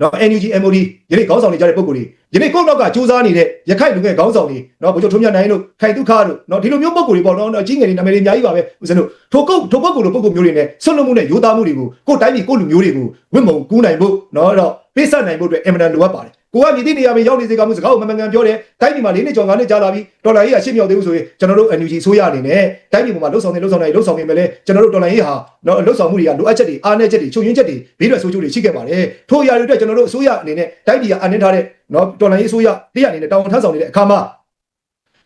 နော် NUG MOD ယနေ့ခေါင်းဆောင်နေကြတဲ့ပုံကိုယ်တွေယနေ့ကိုယ့်နောက်ကစူးစမ်းနေတဲ့ရခိုင်လူငယ်ခေါင်းဆောင်တွေနော်ဗိုလ်ချုပ်ထွန်းမြတ်နိုင်တို့ခိုင်တုခတို့နော်ဒီလိုမျိုးပုံကိုယ်တွေပေါ့နော်အကြီးငယ်တွေနာမည်တွေအများကြီးပါပဲဦးဇင်းတို့ထိုကုတ်ထိုပုံကိုယ်လိုပုံကိုယ်မျိုးတွေနဲ့ဆွတ်လွတ်မှုနဲ့ရိုးသားမှုတွေကိုကိုယ်တိုင်းပြည်ကိုယ်လူမျိုးတွေကိုဝင့်မုံကူးနိုင်ဖို့နော်အဲ့တော့ပေးဆက်နိုင်ဖို့အတွက်အင်မတန်လိုအပ်ပါတယ် ကိုကမြည်သည့်နေရာမှာရောက်နေစေကမှုစကားကိုမမှန်ကန်ပြောတယ်တိုင်းပြည်မှာ၄နှစ်ကျော်၅နှစ်ကြာလာပြီဒေါ်လာရေးကရှင်းမြောက်သေးဘူးဆိုရင်ကျွန်တော်တို့ NUG ဆိုရအနေနဲ့တိုင်းပြည်ပေါ်မှာလှုပ်ဆောင်နေလှုပ်ဆောင်နေလှုပ်ဆောင်နေမယ်လေကျွန်တော်တို့ဒေါ်လာရေးဟာနော်လှုပ်ဆောင်မှုတွေကလိုအပ်ချက်တွေအားနည်းချက်တွေချုပ်ရင်းချက်တွေဘေးထွက်ဆိုးကျိုးတွေရှိခဲ့ပါတယ်ထို့အရာတွေအတွက်ကျွန်တော်တို့အစိုးရအနေနဲ့တိုင်းပြည်ကအနှင်းထားတဲ့နော်ဒေါ်လာရေးအစိုးရတရားအနေနဲ့တောင်းထမ်းဆောင်နေတဲ့အခါမှာ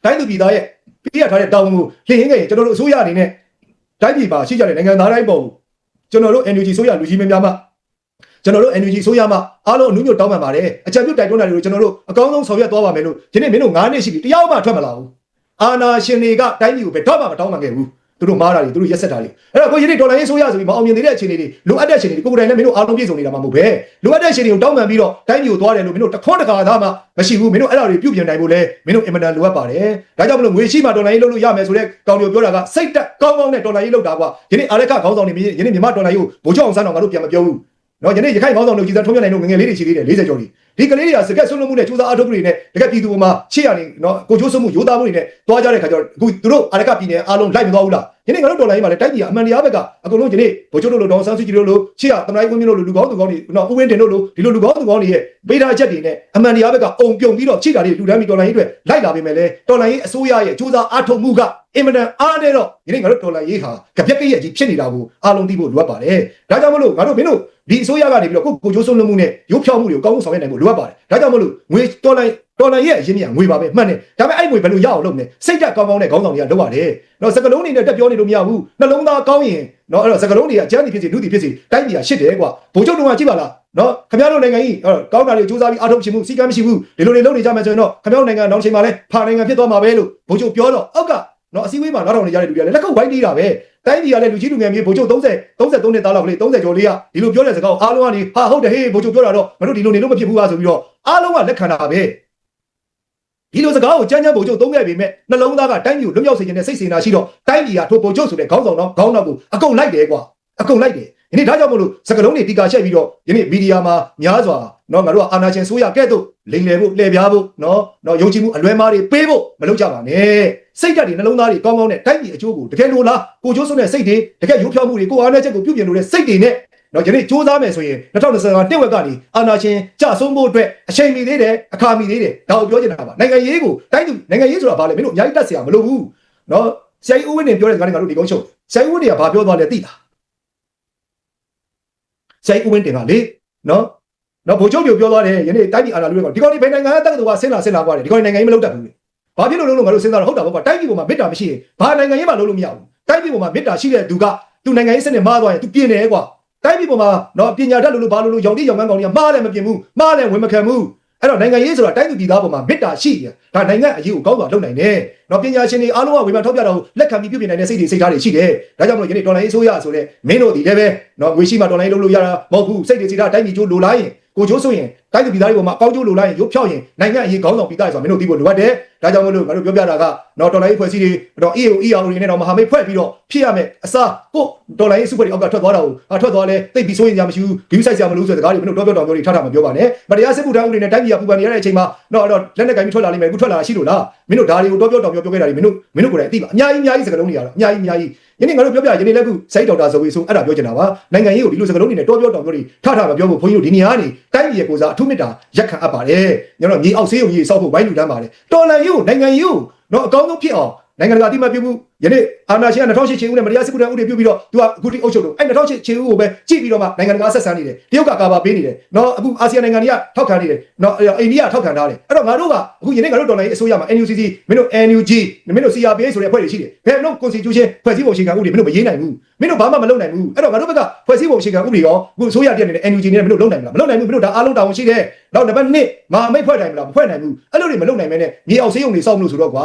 တိုင်းသူပြည်သားရဲ့ပြရထားတဲ့တောင်းမှုလင်းဟင်းခဲ့ရင်ကျွန်တော်တို့အစိုးရအနေနဲ့တိုင်းပြည်မှာရှိကြတဲ့နိုင်ငံသားတိုင်းပုံကျွန်တော်တို့ NUG ဆိုရလူကြီးမင်းများမှ ကျွန်တော်တို့ NUG ဆိုရမှအားလုံးအနုညွတ်တောင်းပန်ပါတယ်အကြံပြုတိုက်တွန်းတာတွေကိုကျွန်တော်တို့အကောင်းဆုံးဆောင်ရွက်သွားပါမယ်လို့ဒီနေ့မင်းတို့9နှစ်ရှိပြီတရားမှထွက်မလာဘူးအာနာရှင်တွေကတိုင်းပြည်ကိုဘယ်တော့မှမတောင်းပန်ခဲ့ဘူးသူတို့မားတာတွေသူတို့ရက်ဆက်တာတွေအဲ့တော့ကိုကြီးတွေဒေါ်လာရေးဆိုရဆိုပြီးမအောင်မြင်သေးတဲ့အခြေအနေတွေလိုအပ်တဲ့အခြေအနေတွေကိုကိုယ်တိုင်လည်းမင်းတို့အားလုံးပြည့်စုံနေတာမှမဟုတ်ပဲလိုအပ်တဲ့အခြေအနေကိုတောင်းပန်ပြီးတော့တိုင်းပြည်ကိုသွားတယ်လို့မင်းတို့တခွန်းတကာသားမှမရှိဘူးမင်းတို့အဲ့ဒါတွေပြုပြင်နိုင်ဖို့လဲမင်းတို့အင်မတန်လိုအပ်ပါတယ်ဒါကြောင့်မလို့ငွေရှိမှဒေါ်လာရေးလုပ်လို့ရမယ်ဆိုတဲ့ကောင်းပြောပြောတာကစိတ်တက်ကောင်းကောင်းနဲ့ဒေါ်လာရေးလုပ်တာကွာယနေ့အာရခခေါင်းဆောင်နေပြီယနေ့မြန်မာဒေါ်လာရေးကိုဗိုလ်ချုပ်အောင်ဆန်းတော်ငါတို့ပြန်မပြောဘူး နော်ယနေ့ရခိုင်ခေါင်းဆောင်တို့ကြီးစားထုံးပြနိုင်တို့ငငယ်လေးတွေရှိသေးတယ်40ကျော်ဒီဒီကလေးတွေကစကက်ဆွလို့မှုနဲ့စူးစမ်းအားထုတ်မှုတွေနဲ့တကက်ပြည်သူပေါ်မှာချစ်ရနေနော်ကိုချိုးဆွမှုရိုးသားမှုတွေနဲ့တွားကြတဲ့ခါကျတော့အခုသူတို့အာရကပြည်နယ်အားလုံးလိုက်မသွားဘူးလားယနေ့ငါတို့ဒေါ်လာရေးမှာလည်းတိုက်ပြည်ကအမှန်တရားဘက်ကအကုန်လုံးယနေ့ဗိုလ်ချုပ်တို့လိုဒေါ်ဆန်းစုကြည်တို့လိုချစ်ရတမန်တိုင်းဝင်းမျိုးတို့လိုလူကောင်းသူကောင်းတွေနော်ဥဝင်းတင်တို့လိုဒီလိုလူကောင်းသူကောင်းတွေရဲ့ပေးထားချက်တွေနဲ့အမှန်တရားဘက်ကအုံပြုံပြီးတော့ချိတာတွေလူတန်းပြီးဒေါ်လာရေးအတွက်လိုက်လာပေမဲ့လည်းဒေါ်လာရေးအစိုးရရဲ့စူးစမ်းအားထုတ်မှုကအင်မတန်အားနေတော့ယနေ့ငါတို့ဒေါ်လာရေးဟာကြပြက်ကရဲ့ကြီးဖြစ်နေတာကိုအားလုံးသိဖို့လိုအပ်ပါတယ်ဒါကြောင့်မလို့ငါတို့မင်းတို့ ဒီအစိုးရကနေပြီးတော့ကိုကိုကျိုးဆုံးလို့မှုနဲ့ရုပ်ဖြောက်မှုတွေကိုကောင်းကောင်းဆောင်ရွက်နိုင်ဖို့လိုအပ်ပါတယ်ဒါကြောင့်မလို့ငွေဒေါ်လာဒေါ်လာရဲ့အရင်းမြစ်ငွေပါပဲမှန်တယ်ဒါပေမဲ့အဲ့ငွေဘယ်လိုရအောင်လုပ်မလဲစိတ်ဓာတ်ကောင်းကောင်းနဲ့ခေါင်းဆောင်တွေကလုပ်ရတယ်နော်စကလုံးတွေနဲ့တက်ပြောနေလို့မရဘူးနှလုံးသားကောင်းရင်နော်အဲ့တော့စကလုံးတွေကအကျန်းစီဖြစ်စီလူတီဖြစ်စီတိုင်းပြည်ကရှစ်တယ်ကွာဘိုးချုပ်တို့ကကြည့်ပါလားနော်ခင်ဗျားတို့နိုင်ငံကြီးကောင်းတာတွေစူးစမ်းပြီးအားထုတ်ခြင်းမှုစီကံမရှိဘူးဒီလိုတွေလုပ်နေကြမယ်ဆိုရင်တော့ခင်ဗျားတို့နိုင်ငံနောက်ချိန်မှာလဲဖာနိုင်ငံဖြစ်သွားမှာပဲလို့ဘိုးချုပ်ပြောတော့အောက်ကနော်အစည်းအဝေးမှာနောက်ထောင်နေကြတဲ့လူတွေကလည်းလက်ကုပ်ဝိုင်းနေတာပဲ တိုင်းပြည်ကလည်းလူကြီးလူငယ်မြေဘိုးချုပ်30 33နှစ်သားလောက်ကလေး30ကျော်လေးကဒီလိုပြောတဲ့စကားကိုအားလုံးကနေဟာဟုတ်တယ်ဟေးဘိုးချုပ်ပြောတာတော့မတို့ဒီလိုနေလို့မဖြစ်ဘူးပါဆိုပြီးတော့အားလုံးကလက်ခံတာပဲဒီလိုစကားကိုကြမ်းကြမ်းဘိုလ်ချုပ်သုံးခဲ့ပေမဲ့နှလုံးသားကတိုင်းပြည်ကိုလွတ်မြောက်စေခြင်းနဲ့စိတ်စေနာရှိတော့တိုင်းပြည်ကထိုဘိုလ်ချုပ်ဆိုတဲ့ခေါင်းဆောင်တော့ခေါင်းတော့ကိုအကုန်လိုက်တယ်ကွာအကုန်လိုက်တယ် ယနေ့ဒါကြောင့်မို့လို့စကလုံးတွေတီကာချက်ပြီးတော့ယနေ့မီဒီယာမှာများစွာနော်ငါတို့ကအာနာရှင်ဆိုးရကဲ့သို့လိန်လယ်ဖို့လှည့်ပြားဖို့နော်နော်ယုံကြည်မှုအလွဲမားတွေပေးဖို့မလုပ်ကြပါနဲ့စိတ်ဓာတ်တွေနှလုံးသားတွေကောင်းကောင်းနဲ့တိုက်ပြီးအကျိုးကိုတကယ်လိုလားကိုကျိုးဆုံးတဲ့စိတ်တွေတကယ်ရိုးဖြောင်းမှုတွေကိုအားနဲ့ချက်ကိုပြုပြင်လို့တဲ့စိတ်တွေနဲ့နော်ယနေ့စူးစမ်းမယ်ဆိုရင်2025နှစ်ဝက်ကနေအာနာရှင်ကြဆုံးဖို့အတွက်အချိန်မီသေးတယ်အခါမီသေးတယ်ဒါကိုပြောချင်တာပါနိုင်ငံရေးကိုတိုက်သူနိုင်ငံရေးဆိုတာဘာလဲမင်းတို့အများကြီးတတ်စရာမလိုဘူးနော်ဆရာကြီးဦးဝင်းနေပြောတဲ့စကားတွေငါတို့ဒီကုန်းချုပ်ဆရာကြီးဦးဝင်းနေကဘာပြောသွားလဲသိလား ဆရာကြီးဦးဝင်းတင်ကလေနော်နော်ဗိုလ်ချုပ်ပြပြောသွားတယ်ယနေ့တိုင်းပြည်အာဏာလူတွေကဒီကောင်ဒီဘယ်နိုင်ငံကတက္ကသိုလ်ကဆင်းလာဆင်းလာကွာတယ်ဒီကောင်နိုင်ငံရေးမလုပ်တတ်ဘူးလေဘာဖြစ်လို့လုံးလုံးငါတို့စဉ်းစားတော့ဟုတ်တာပေါ့ကွာတိုင်းပြည်ပေါ်မှာမေတ္တာမရှိရင်ဘာနိုင်ငံရေးမှလုပ်လို့မရဘူးတိုင်းပြည်ပေါ်မှာမေတ္တာရှိတဲ့သူကသူနိုင်ငံရေးစနစ်မှားသွားရင်သူပြင်တယ်ကွာတိုင်းပြည်ပေါ်မှာနော်ပညာတတ်လို့လို့ဘာလို့လို့ရောင်တိရောင်ကန်းကောင်တွေကမှားလည်းမပြင်ဘူးမှားလည်းဝင်မခံဘူး အဲ့တော့နိုင်ငံရေးဆိုတာတိုင်းသူပြည်သားပေါ်မှာမေတ္တာရှိရဒါနိုင်ငံအရေးကိုကောင်းစွာလုပ်နိုင်တယ်နော်ပညာရှင်တွေအားလုံးကဝေဖန်ထောက်ပြတာကိုလက်ခံပြီးပြုပြင်နိုင်တဲ့စိတ်တွေစိတ်ထားတွေရှိတယ်ဒါကြောင့်မလို့ယနေ့ဒေါ်လာရေးဆိုရဆိုတဲ့မင်းတို့ဒီလည်းပဲနော်ငွေရှိမှဒေါ်လာရေးလုပ်လို့ရတာမဟုတ်ဘူးစိတ်တွေစိတ်ထားတိုင်းပြည်ကျိုးလိုလားရင် ကိုကျိုးဆိုရင်တိုင်းသူပြည်သားတွေပေါ်မှာအကောင်းကျိုးလိုလားရင်ရုပ်ဖြောက်ရင်နိုင်ငံအရေးကောင်းဆောင်ပြည်သားတွေဆိုတာမင်းတို့သိဖို့လိုအပ်တယ်ဒါကြောင့်မလို့ငါတို့ပြောပြတာကနော်ဒေါ်လာရေးဖွဲ့စည်းတွေတော့ EAO EAO တွေနဲ့တော့မဟာမိတ်ဖွဲ့ပြီးတော့ဖြစ်ရမယ်အစားကိုဒေါ်လာရေးစုဖွဲ့တွေအောက်ကထွက်သွားတာကိုအထွက်သွားလဲသိပြီးစိုးရင်ကြမရှိဘူးဂိူးဆိုင်ကြမလို့ဆိုတဲ့စကားတွေမင်းတို့တော့ပြောတော်မျိုးတွေထားတာမပြောပါနဲ့မတရားစစ်မှုထမ်းဥပဒေနဲ့တိုင်းပြည်ကပူပန်နေရတဲ့အချိန်မှာတော့တော့လက်နဲ့ကင်ပြီးထွက်လာလိမ့်မယ်အခုထွက်လာတာရှိလို့လားမင်းတို့ဒါတွေကိုတော့ပြောတော်မျိုးပြောခဲ့တာတွေမင်းတို့မင်းတို့ကိုယ်တိုင်အသိပါအများကြီးအများကြီးစကားလုံးတွေကတော့အများကြီးအများကြီး ယနေ့ငါတို့ပြောပြယနေ့လည်းခုစိုက်ဒေါက်တာဇော်ဝေဆိုအဲ့ဒါပြောချင်တာပါနိုင်ငံရေးကိုဒီလိုစကားလုံးတွေနဲ့တော့ပြောတော်မျိုးတွေထထမပြောဖို့ဘုန်းကြီးတို့ဒီနေရာကနေတိုင်းပြည်ရဲ့ကိုစားအထုမေတ္တာရက်ခံအပ်ပါတယ်ညတော့မြေအောက်ဆေးရုံကြီးစောက်ဖို့ဝိုင်းလူတန်းပါတယ်တော်လန်ရေးကိုနိုင်ငံရေးကိုတော့အကောင်းဆုံးဖြစ်အောင်နိုင်ငံတကာအတိမတ်ပြုမှု ယနေ့အာဏာရှင်က2008ချင်းဦးနဲ့မတရားစစ်ကူတန်းဦးတွေပြုတ်ပြီးတော့သူကအခုတိအုပ်ချုပ်လို့အဲ့2008ချင်းဦးကိုပဲကြည့်ပြီးတော့မှနိုင်ငံတကာဆက်ဆံနေတယ်တရုတ်ကကာဘာပေးနေတယ်နော်အခုအာဆီယံနိုင်ငံတွေကထောက်ခံနေတယ်နော်အိန္ဒိယထောက်ခံထားတယ်အဲ့တော့ငါတို့ကအခုယနေ့ငါတို့တော်လိုင်းအစိုးရမှာ NUCC မင်းတို့ NUG မင်းတို့ CRPH ဆိုတဲ့အဖွဲ့တွေရှိတယ်ဘယ်မလို့ Constitution ဖွဲ့စည်းပုံအခြေခံဥပဒေမင်းတို့မရေးနိုင်ဘူးမင်းတို့ဘာမှမလုပ်နိုင်ဘူးအဲ့တော့ငါတို့ဘက်ကဖွဲ့စည်းပုံအခြေခံဥပဒေရောအခုအစိုးရတည်းနေတဲ့ NUG နဲ့မင်းတို့လုပ်နိုင်မလားမလုပ်နိုင်ဘူးမင်းတို့ဒါအားလုံးတာဝန်ရှိတယ်နောက်နံပါတ်1မဟာမိတ်ဖွဲ့နိုင်မလားမဖွဲ့နိုင်ဘူးအဲ့လိုတွေမလုပ်နိုင်မဲနဲ့မြေအောင်စေးုံတွေစောက်မလို့ဆိုတော့ကွာ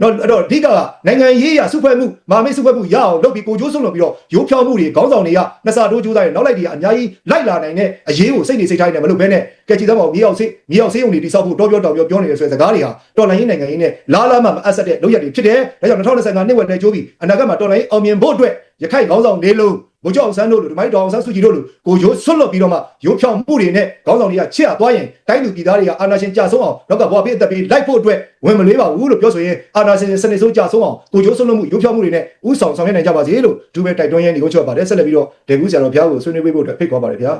နော်အဲ့တော့အဓိကကနိုင်ငံရေးရစုဖွဲ့မှုမဟာမိတ်စုဖွဲ့မှုရအောင်လုပ်ပြီးကိုကျိုးဆုံးလုပ်ပြီးတော့ရိုးဖြောင်းမှုတွေခေါင်းဆောင်တွေကနှစ်စာတိုးကျိုးသားတွေနောက်လိုက်တွေကအများကြီးလိုက်လာနိုင်တဲ့အရေးကိုစိတ်နေစိတ်ထားနေမလို့ဘဲနဲ့ကဲကြည်သမောင်မြေအောင်စေးမြေအောင်စေးုံတွေတိစောက်ဖို့တောပြောတောင်ပြောပြောနေတဲ့ဆိုတဲ့စကားတွေဟာတော်လိုင်းရေးနိုင်ငံရေးနဲ့လာလာမှမအပ်ဆက်တဲ့လုပ်ရက်တွေဖြစ်တယ်ဒါကြောင့်2025နှစ်ဝက်တည်းကျိုးပြီးအနာဂတ်မှာတော်လိုင်းအောင်မြင်ဖို့အတွက် ရခိုင်ခေါင်းဆောင်လေးလုံးဘုကြောင့်ဆန်းတို့လိုဒီမိုင်းတော်အောင်ဆန်းစုကြည်တို့လိုကိုရိုးဆွတ်လွတ်ပြီးတော့မှရိုးဖြောင်းမှုတွေနဲ့ခေါင်းဆောင်တွေကချစ်ရသွားရင်တိုင်းလူပြည်သားတွေကအာဏာရှင်ကြဆုံးအောင်နောက်ကဘဝပြည့်အသက်ပေးလိုက်ဖို့အတွက်ဝင်မလေးပါဘူးလို့ပြောဆိုရင်အာဏာရှင်စနစ်ဆိုးကြဆုံးအောင်ကိုရိုးဆွတ်လွတ်မှုရိုးဖြောင်းမှုတွေနဲ့ဥဆောင်ဆောင်ရွက်နိုင်ကြပါစေလို့ဒုပဲတိုက်တွန်းရင်းဒီကိုချော့ပါတယ်ဆက်လက်ပြီးတော့ဒေကူဆရာတော်ဘုရားကိုဆွေးနွေးပေးဖို့အတွက်ဖိတ်ခေါ်ပါတယ်ဗျာ